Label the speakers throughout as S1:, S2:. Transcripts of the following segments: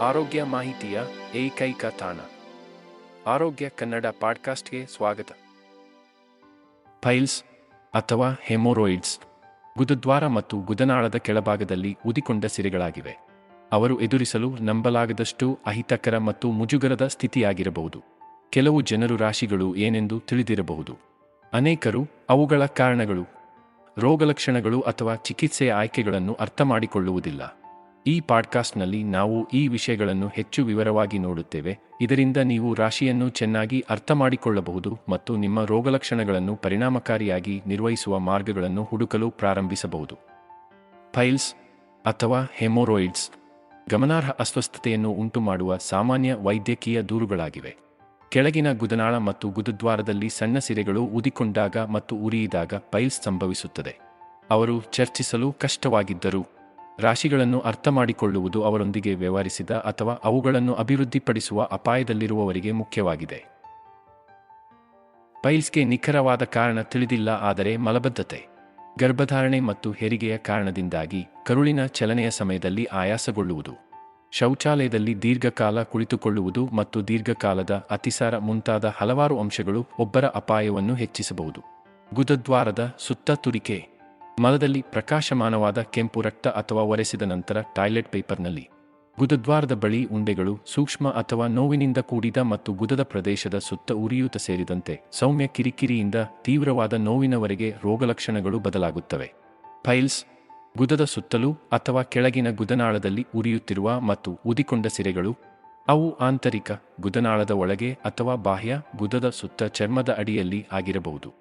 S1: ಆರೋಗ್ಯ ಮಾಹಿತಿಯ ಏಕೈಕ ತಾಣ. ಆರೋಗ್ಯ ಕನ್ನಡ ಪಾಡ್ಕಾಸ್ಟ್ಗೆ ಸ್ವಾಗತ. ಫೈಲ್ಸ್ ಅಥವಾ ಹೆಮೊರೋಯಿಡ್ಸ್ ಗುದದ್ವಾರ ಮತ್ತು ಗುದನಾಳದ ಕೆಳಭಾಗದಲ್ಲಿ ಉದಿಕೊಂಡ ಸಿರೆಗಳಾಗಿವೆ. ಅವರು ಎದುರಿಸಲು ನಂಬಲಾಗದಷ್ಟು ಅಹಿತಕರ ಮತ್ತು ಮುಜುಗರದ ಸ್ಥಿತಿಯಾಗಿರಬಹುದು. ಕೆಲವು ಜನರು ರಾಶಿಗಳು ಏನೆಂದು ತಿಳಿದಿರಬಹುದು. ಅನೇಕರು ಅವುಗಳ ಕಾರಣಗಳು, ರೋಗಲಕ್ಷಣಗಳು ಅಥವಾ ಚಿಕಿತ್ಸೆಯ ಆಯ್ಕೆಗಳನ್ನು ಅರ್ಥಮಾಡಿಕೊಳ್ಳುವುದಿಲ್ಲ. ಈ ಪಾಡ್ಕಾಸ್ಟ್ನಲ್ಲಿ ನಾವು ಈ ವಿಷಯಗಳನ್ನು ಹೆಚ್ಚು ವಿವರವಾಗಿ ನೋಡುತ್ತೇವೆ. ಇದರಿಂದ ನೀವು ರಾಶಿಯನ್ನು ಚೆನ್ನಾಗಿ ಅರ್ಥ ಮಾಡಿಕೊಳ್ಳಬಹುದು ಮತ್ತು ನಿಮ್ಮ ರೋಗಲಕ್ಷಣಗಳನ್ನು ಪರಿಣಾಮಕಾರಿಯಾಗಿ ನಿರ್ವಹಿಸುವ ಮಾರ್ಗಗಳನ್ನು ಹುಡುಕಲು ಪ್ರಾರಂಭಿಸಬಹುದು. ಫೈಲ್ಸ್ ಅಥವಾ ಹೆಮೊರೋಯಿಡ್ಸ್ ಗಮನಾರ್ಹ ಅಸ್ವಸ್ಥತೆಯನ್ನು ಉಂಟುಮಾಡುವ ಸಾಮಾನ್ಯ ವೈದ್ಯಕೀಯ ದೂರುಗಳಾಗಿವೆ. ಕೆಳಗಿನ ಗುದನಾಳ ಮತ್ತು ಗುದದ್ವಾರದಲ್ಲಿ ಸಣ್ಣ ಸಿರೆಗಳು ಉದಿಕೊಂಡಾಗ ಮತ್ತು ಉರಿಯಿದಾಗ ಪೈಲ್ಸ್ ಸಂಭವಿಸುತ್ತದೆ. ಅವರು ಚರ್ಚಿಸಲು ಕಷ್ಟವಾಗಿದ್ದರು ರಾಶಿಗಳನ್ನು ಅರ್ಥ ಮಾಡಿಕೊಳ್ಳುವುದು ಅವರೊಂದಿಗೆ ವ್ಯವಹರಿಸಿದ ಅಥವಾ ಅವುಗಳನ್ನು ಅಭಿವೃದ್ಧಿಪಡಿಸುವ ಅಪಾಯದಲ್ಲಿರುವವರಿಗೆ ಮುಖ್ಯವಾಗಿದೆ. ಪೈಲ್ಸ್ಗೆ ನಿಖರವಾದ ಕಾರಣ ತಿಳಿದಿಲ್ಲ ಆದರೆ ಮಲಬದ್ಧತೆ, ಗರ್ಭಧಾರಣೆ ಮತ್ತು ಹೆರಿಗೆಯ ಕಾರಣದಿಂದಾಗಿ ಕರುಳಿನ ಚಲನೆಯ ಸಮಯದಲ್ಲಿ ಆಯಾಸಗೊಳ್ಳುವುದು, ಶೌಚಾಲಯದಲ್ಲಿ ದೀರ್ಘಕಾಲ ಕುಳಿತುಕೊಳ್ಳುವುದು ಮತ್ತು ದೀರ್ಘಕಾಲದ ಅತಿಸಾರ ಮುಂತಾದ ಹಲವಾರು ಅಂಶಗಳು ಒಬ್ಬರ ಅಪಾಯವನ್ನು ಹೆಚ್ಚಿಸಬಹುದು. ಗುದದ್ವಾರದ ಸುತ್ತ ತುರಿಕೆ ಮಲದಲ್ಲಿ ಪ್ರಕಾಶಮಾನವಾದ ಕೆಂಪು ರಕ್ತ ಅಥವಾ ಒರೆಸಿದ ನಂತರ ಟಾಯ್ಲೆಟ್ ಪೇಪರ್ನಲ್ಲಿ. ಗುದದ್ವಾರದ ಬಳಿ ಉಂಡೆಗಳು ಸೂಕ್ಷ್ಮ ಅಥವಾ ನೋವಿನಿಂದ ಕೂಡಿದ ಮತ್ತು ಗುದದ ಪ್ರದೇಶದ ಸುತ್ತ ಉರಿಯೂತ ಸೇರಿದಂತೆ ಸೌಮ್ಯ ಕಿರಿಕಿರಿಯಿಂದ ತೀವ್ರವಾದ ನೋವಿನವರೆಗೆ ರೋಗಲಕ್ಷಣಗಳು ಬದಲಾಗುತ್ತವೆ. ಫೈಲ್ಸ್, ಗುದದ ಸುತ್ತಲೂ ಅಥವಾ ಕೆಳಗಿನ ಗುದನಾಳದಲ್ಲಿ ಉರಿಯುತ್ತಿರುವ ಮತ್ತು ಉದಿಕೊಂಡ ಸಿರೆಗಳು, ಅವು ಆಂತರಿಕ ಗುದನಾಳದ ಒಳಗೆ ಅಥವಾ ಬಾಹ್ಯ ಗುದದ ಸುತ್ತ ಚರ್ಮದ ಅಡಿಯಲ್ಲಿ ಆಗಿರಬಹುದು.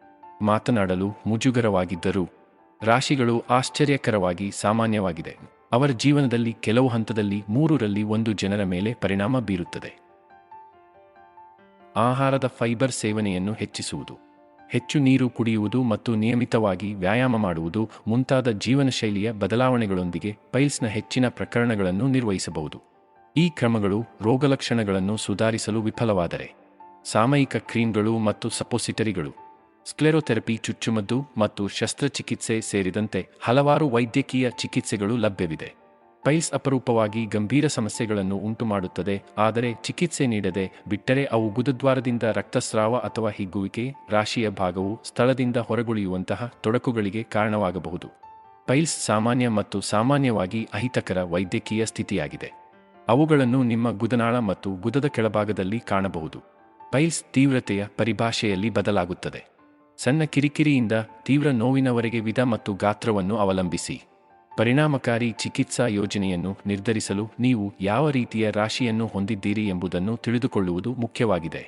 S1: ಮಾತನಾಡಲು ಮುಜುಗರವಾಗಿದ್ದರು ರಾಶಿಗಳು ಆಶ್ಚರ್ಯಕರವಾಗಿ ಸಾಮಾನ್ಯವಾಗಿದೆ. ಅವರ ಜೀವನದಲ್ಲಿ ಕೆಲವು ಹಂತದಲ್ಲಿ ಮೂರರಲ್ಲಿ ಒಂದು ಜನರ ಮೇಲೆ ಪರಿಣಾಮ ಬೀರುತ್ತದೆ. ಆಹಾರದ ಫೈಬರ್ ಸೇವನೆಯನ್ನು ಹೆಚ್ಚಿಸುವುದು. ಹೆಚ್ಚು ನೀರು ಕುಡಿಯುವುದು ಮತ್ತು ನಿಯಮಿತವಾಗಿ ವ್ಯಾಯಾಮ ಮಾಡುವುದು ಮುಂತಾದ ಜೀವನ ಶೈಲಿಯ ಬದಲಾವಣೆಗಳೊಂದಿಗೆ ಪೈಲ್ಸ್ನ ಹೆಚ್ಚಿನ ಪ್ರಕರಣಗಳನ್ನು ನಿರ್ವಹಿಸಬಹುದು. ಈ ಕ್ರಮಗಳು ರೋಗಲಕ್ಷಣಗಳನ್ನು ಸುಧಾರಿಸಲು ವಿಫಲವಾದರೆ. ಸಾಮಯಿಕ ಕ್ರೀಮ್ಗಳು ಮತ್ತು ಸಪೋಸಿಟರಿಗಳು. ಸ್ಕ್ಲೆರೋಥೆರಪಿ, ಚುಚ್ಚುಮದ್ದು ಮತ್ತು ಶಸ್ತ್ರಚಿಕಿತ್ಸೆ ಸೇರಿದಂತೆ ಹಲವಾರು ವೈದ್ಯಕೀಯ ಚಿಕಿತ್ಸೆಗಳು ಲಭ್ಯವಿದೆ. ಪೈಲ್ಸ್ ಅಪರೂಪವಾಗಿ ಗಂಭೀರ ಸಮಸ್ಯೆಗಳನ್ನು ಉಂಟುಮಾಡುತ್ತದೆ, ಆದರೆ ಚಿಕಿತ್ಸೆ ನೀಡದೆ ಬಿಟ್ಟರೆ ಅವು ಗುದದ್ವಾರದಿಂದ ರಕ್ತಸ್ರಾವ ಅಥವಾ ಹಿಗ್ಗುವಿಕೆ, ರಾಶಿಯ ಭಾಗವು ಸ್ಥಳದಿಂದ ಹೊರಗುಳಿಯುವಂತಹ ತೊಡಕುಗಳಿಗೆ ಕಾರಣವಾಗಬಹುದು. ಪೈಲ್ಸ್ ಸಾಮಾನ್ಯ ಮತ್ತು ಸಾಮಾನ್ಯವಾಗಿ ಅಹಿತಕರ ವೈದ್ಯಕೀಯ ಸ್ಥಿತಿಯಾಗಿದೆ. ಅವುಗಳನ್ನು ನಿಮ್ಮ ಗುದನಾಳ ಮತ್ತು ಗುದದ ಕೆಳಭಾಗದಲ್ಲಿ ಕಾಣಬಹುದು. ಪೈಲ್ಸ್ ತೀವ್ರತೆಯ ಪರಿಭಾಷೆಯಲ್ಲಿ ಬದಲಾಗುತ್ತದೆ. ಸಣ್ಣ ಕಿರಿಕಿರಿಯಿಂದ ತೀವ್ರ ನೋವಿನವರೆಗೆ ವಿಧ ಮತ್ತು ಗಾತ್ರವನ್ನು ಅವಲಂಬಿಸಿ. ಪರಿಣಾಮಕಾರಿ ಚಿಕಿತ್ಸಾ ಯೋಜನೆಯನ್ನು ನಿರ್ಧರಿಸಲು ನೀವು ಯಾವ ರೀತಿಯ ರಾಶಿಯನ್ನು ಹೊಂದಿದ್ದೀರಿ ಎಂಬುದನ್ನು ತಿಳಿದುಕೊಳ್ಳುವುದು ಮುಖ್ಯವಾಗಿದೆ.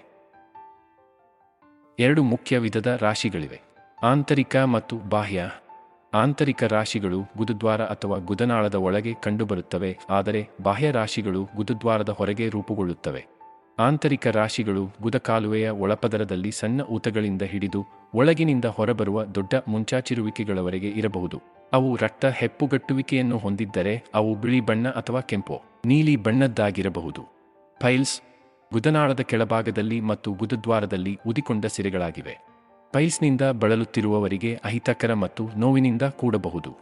S1: ಎರಡು ಮುಖ್ಯ ವಿಧದ ರಾಶಿಗಳಿವೆ. ಆಂತರಿಕ ಮತ್ತು ಬಾಹ್ಯ. ಆಂತರಿಕ ರಾಶಿಗಳು ಗುದುದ್ವಾರ ಅಥವಾ ಗುದನಾಳದ ಒಳಗೆ ಕಂಡುಬರುತ್ತವೆ, ಆದರೆ ಬಾಹ್ಯ ರಾಶಿಗಳು ಗುದುದ್ವಾರದ ಹೊರಗೆ ರೂಪುಗೊಳ್ಳುತ್ತವೆ. ಆಂತರಿಕ ರಾಶಿಗಳು ಗುದಕಾಲುವೆಯ ಒಳಪದರದಲ್ಲಿ ಸಣ್ಣ ಊತಗಳಿಂದ ಹಿಡಿದು ಒಳಗಿನಿಂದ ಹೊರಬರುವ ದೊಡ್ಡ ಮುಂಚಾಚಿರುವಿಕೆಗಳವರೆಗೆ ಇರಬಹುದು. ಅವು ರಕ್ತ ಹೆಪ್ಪುಗಟ್ಟುವಿಕೆಯನ್ನು ಹೊಂದಿದ್ದರೆ ಅವು ಬಿಳಿ ಬಣ್ಣ ಅಥವಾ ಕೆಂಪು, ನೀಲಿ ಬಣ್ಣದ್ದಾಗಿರಬಹುದು. ಪೈಲ್ಸ್, ಗುದನಾಳದ ಕೆಳಭಾಗದಲ್ಲಿ ಮತ್ತು ಗುದದ್ವಾರದಲ್ಲಿ ಉದಿಕೊಂಡ ಸಿರೆಗಳಾಗಿವೆ. ಪೈಲ್ಸ್ನಿಂದ ಬಳಲುತ್ತಿರುವವರಿಗೆ ಅಹಿತಕರ ಮತ್ತು ನೋವಿನಿಂದ ಕೂಡಬಹುದು.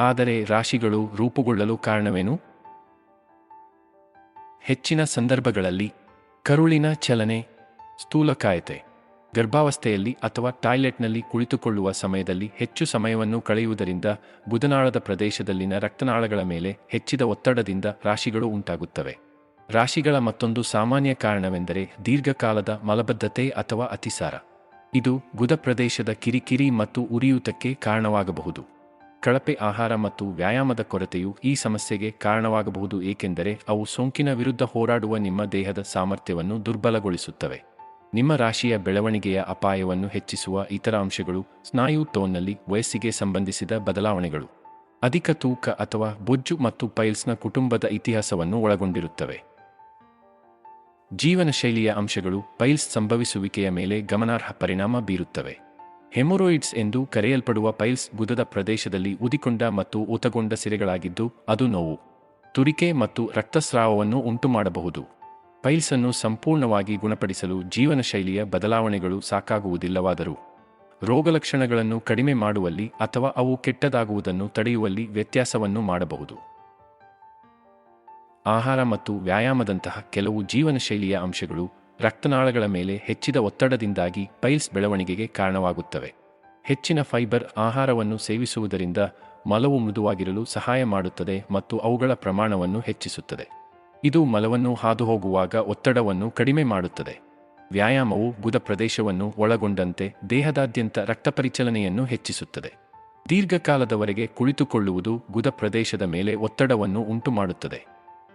S1: ಆದರೆ ರಾಶಿಗಳು ರೂಪುಗೊಳ್ಳಲು ಕಾರಣವೇನು? ಹೆಚ್ಚಿನ ಸಂದರ್ಭಗಳಲ್ಲಿ ಕರುಳಿನ ಚಲನೆ, ಸ್ಥೂಲಕಾಯತೆ. ಗರ್ಭಾವಸ್ಥೆಯಲ್ಲಿ ಅಥವಾ ಟಾಯ್ಲೆಟ್ನಲ್ಲಿ ಕುಳಿತುಕೊಳ್ಳುವ ಸಮಯದಲ್ಲಿ ಹೆಚ್ಚು ಸಮಯವನ್ನು ಕಳೆಯುವುದರಿಂದ ಬುಧನಾಳದ ಪ್ರದೇಶದಲ್ಲಿನ ರಕ್ತನಾಳಗಳ ಮೇಲೆ ಹೆಚ್ಚಿದ ಒತ್ತಡದಿಂದ ರಾಶಿಗಳು ಉಂಟಾಗುತ್ತವೆ. ರಾಶಿಗಳ ಮತ್ತೊಂದು ಸಾಮಾನ್ಯ ಕಾರಣವೆಂದರೆ ದೀರ್ಘಕಾಲದ ಮಲಬದ್ಧತೆ ಅಥವಾ ಅತಿಸಾರ. ಇದು ಗುದ ಪ್ರದೇಶದ ಕಿರಿಕಿರಿ ಮತ್ತು ಉರಿಯೂತಕ್ಕೆ ಕಾರಣವಾಗಬಹುದು. ಕಳಪೆ ಆಹಾರ ಮತ್ತು ವ್ಯಾಯಾಮದ ಕೊರತೆಯು ಈ ಸಮಸ್ಯೆಗೆ ಕಾರಣವಾಗಬಹುದು ಏಕೆಂದರೆ ಅವು ಸೋಂಕಿನ ವಿರುದ್ಧ ಹೋರಾಡುವ ನಿಮ್ಮ ದೇಹದ ಸಾಮರ್ಥ್ಯವನ್ನು ದುರ್ಬಲಗೊಳಿಸುತ್ತವೆ. ನಿಮ್ಮ ರಾಶಿಯ ಬೆಳವಣಿಗೆಯ ಅಪಾಯವನ್ನು ಹೆಚ್ಚಿಸುವ ಇತರ ಅಂಶಗಳು ಸ್ನಾಯು ಟೋನ್ನಲ್ಲಿ ವಯಸ್ಸಿಗೆ ಸಂಬಂಧಿಸಿದ ಬದಲಾವಣೆಗಳು. ಅಧಿಕ ತೂಕ ಅಥವಾ ಬೊಜ್ಜು ಮತ್ತು ಪೈಲ್ಸ್ನ ಕುಟುಂಬದ ಇತಿಹಾಸವನ್ನು ಒಳಗೊಂಡಿರುತ್ತವೆ. ಜೀವನ ಶೈಲಿಯ ಅಂಶಗಳು ಪೈಲ್ಸ್ ಸಂಭವಿಸುವಿಕೆಯ ಮೇಲೆ ಗಮನಾರ್ಹ ಪರಿಣಾಮ ಬೀರುತ್ತವೆ. ಹೆಮೊರೋಯಿಡ್ಸ್ ಎಂದು ಕರೆಯಲ್ಪಡುವ ಪೈಲ್ಸ್ ಗುದದ ಪ್ರದೇಶದಲ್ಲಿ ಉದಿಕೊಂಡ ಮತ್ತು ಊತಗೊಂಡ ಸಿರೆಗಳಾಗಿದ್ದು ಅದು ನೋವು, ತುರಿಕೆ ಮತ್ತು ರಕ್ತಸ್ರಾವವನ್ನು ಉಂಟುಮಾಡಬಹುದು. ಪೈಲ್ಸ್ ಅನ್ನು ಸಂಪೂರ್ಣವಾಗಿ ಗುಣಪಡಿಸಲು ಜೀವನ ಶೈಲಿಯ ಬದಲಾವಣೆಗಳು ಸಾಕಾಗುವುದಿಲ್ಲವಾದರೂ ರೋಗಲಕ್ಷಣಗಳನ್ನು ಕಡಿಮೆ ಮಾಡುವಲ್ಲಿ ಅಥವಾ ಅವು ಕೆಟ್ಟದಾಗುವುದನ್ನು ತಡೆಯುವಲ್ಲಿ ವ್ಯತ್ಯಾಸವನ್ನು ಮಾಡಬಹುದು. ಆಹಾರ ಮತ್ತು ವ್ಯಾಯಾಮದಂತಹ ಕೆಲವು ಜೀವನ ಶೈಲಿಯ ಅಂಶಗಳು ರಕ್ತನಾಳಗಳ ಮೇಲೆ ಹೆಚ್ಚಿದ ಒತ್ತಡದಿಂದಾಗಿ ಪೈಲ್ಸ್ ಬೆಳವಣಿಗೆಗೆ ಕಾರಣವಾಗುತ್ತವೆ. ಹೆಚ್ಚಿನ ಫೈಬರ್ ಆಹಾರವನ್ನು ಸೇವಿಸುವುದರಿಂದ ಮಲವು ಮೃದುವಾಗಿರಲು ಸಹಾಯ ಮಾಡುತ್ತದೆ ಮತ್ತು ಅವುಗಳ ಪ್ರಮಾಣವನ್ನು ಹೆಚ್ಚಿಸುತ್ತದೆ. ಇದು ಮಲವನ್ನು ಹಾದುಹೋಗುವಾಗ ಒತ್ತಡವನ್ನು ಕಡಿಮೆ ಮಾಡುತ್ತದೆ. ವ್ಯಾಯಾಮವು ಗುದ ಪ್ರದೇಶವನ್ನು ಒಳಗೊಂಡಂತೆ ದೇಹದಾದ್ಯಂತ ರಕ್ತ ಪರಿಚಲನೆಯನ್ನು ಹೆಚ್ಚಿಸುತ್ತದೆ. ದೀರ್ಘಕಾಲದವರೆಗೆ ಕುಳಿತುಕೊಳ್ಳುವುದು ಗುದ ಪ್ರದೇಶದ ಮೇಲೆ ಒತ್ತಡವನ್ನು ಉಂಟುಮಾಡುತ್ತದೆ.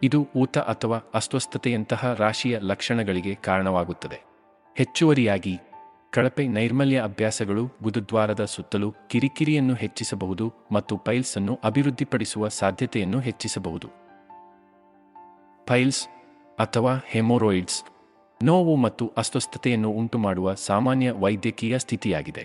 S1: ಇದು ಊತ ಅಥವಾ ಅಸ್ವಸ್ಥತೆಯಂತಹ ರಾಶಿಯ ಲಕ್ಷಣಗಳಿಗೆ ಕಾರಣವಾಗುತ್ತದೆ. ಹೆಚ್ಚುವರಿಯಾಗಿ, ಕಳಪೆ ನೈರ್ಮಲ್ಯ ಅಭ್ಯಾಸಗಳು ಗುದುದ್ವಾರದ ಸುತ್ತಲೂ ಕಿರಿಕಿರಿಯನ್ನು ಹೆಚ್ಚಿಸಬಹುದು ಮತ್ತು ಪೈಲ್ಸ್ ಅನ್ನು ಅಭಿವೃದ್ಧಿಪಡಿಸುವ ಸಾಧ್ಯತೆಯನ್ನು ಹೆಚ್ಚಿಸಬಹುದು. ಪೈಲ್ಸ್ ಅಥವಾ ಹೆಮೊರೋಯಿಡ್ಸ್, ನೋವು ಮತ್ತು ಅಸ್ವಸ್ಥತೆಯನ್ನು ಉಂಟುಮಾಡುವ ಸಾಮಾನ್ಯ ವೈದ್ಯಕೀಯ ಸ್ಥಿತಿಯಾಗಿದೆ.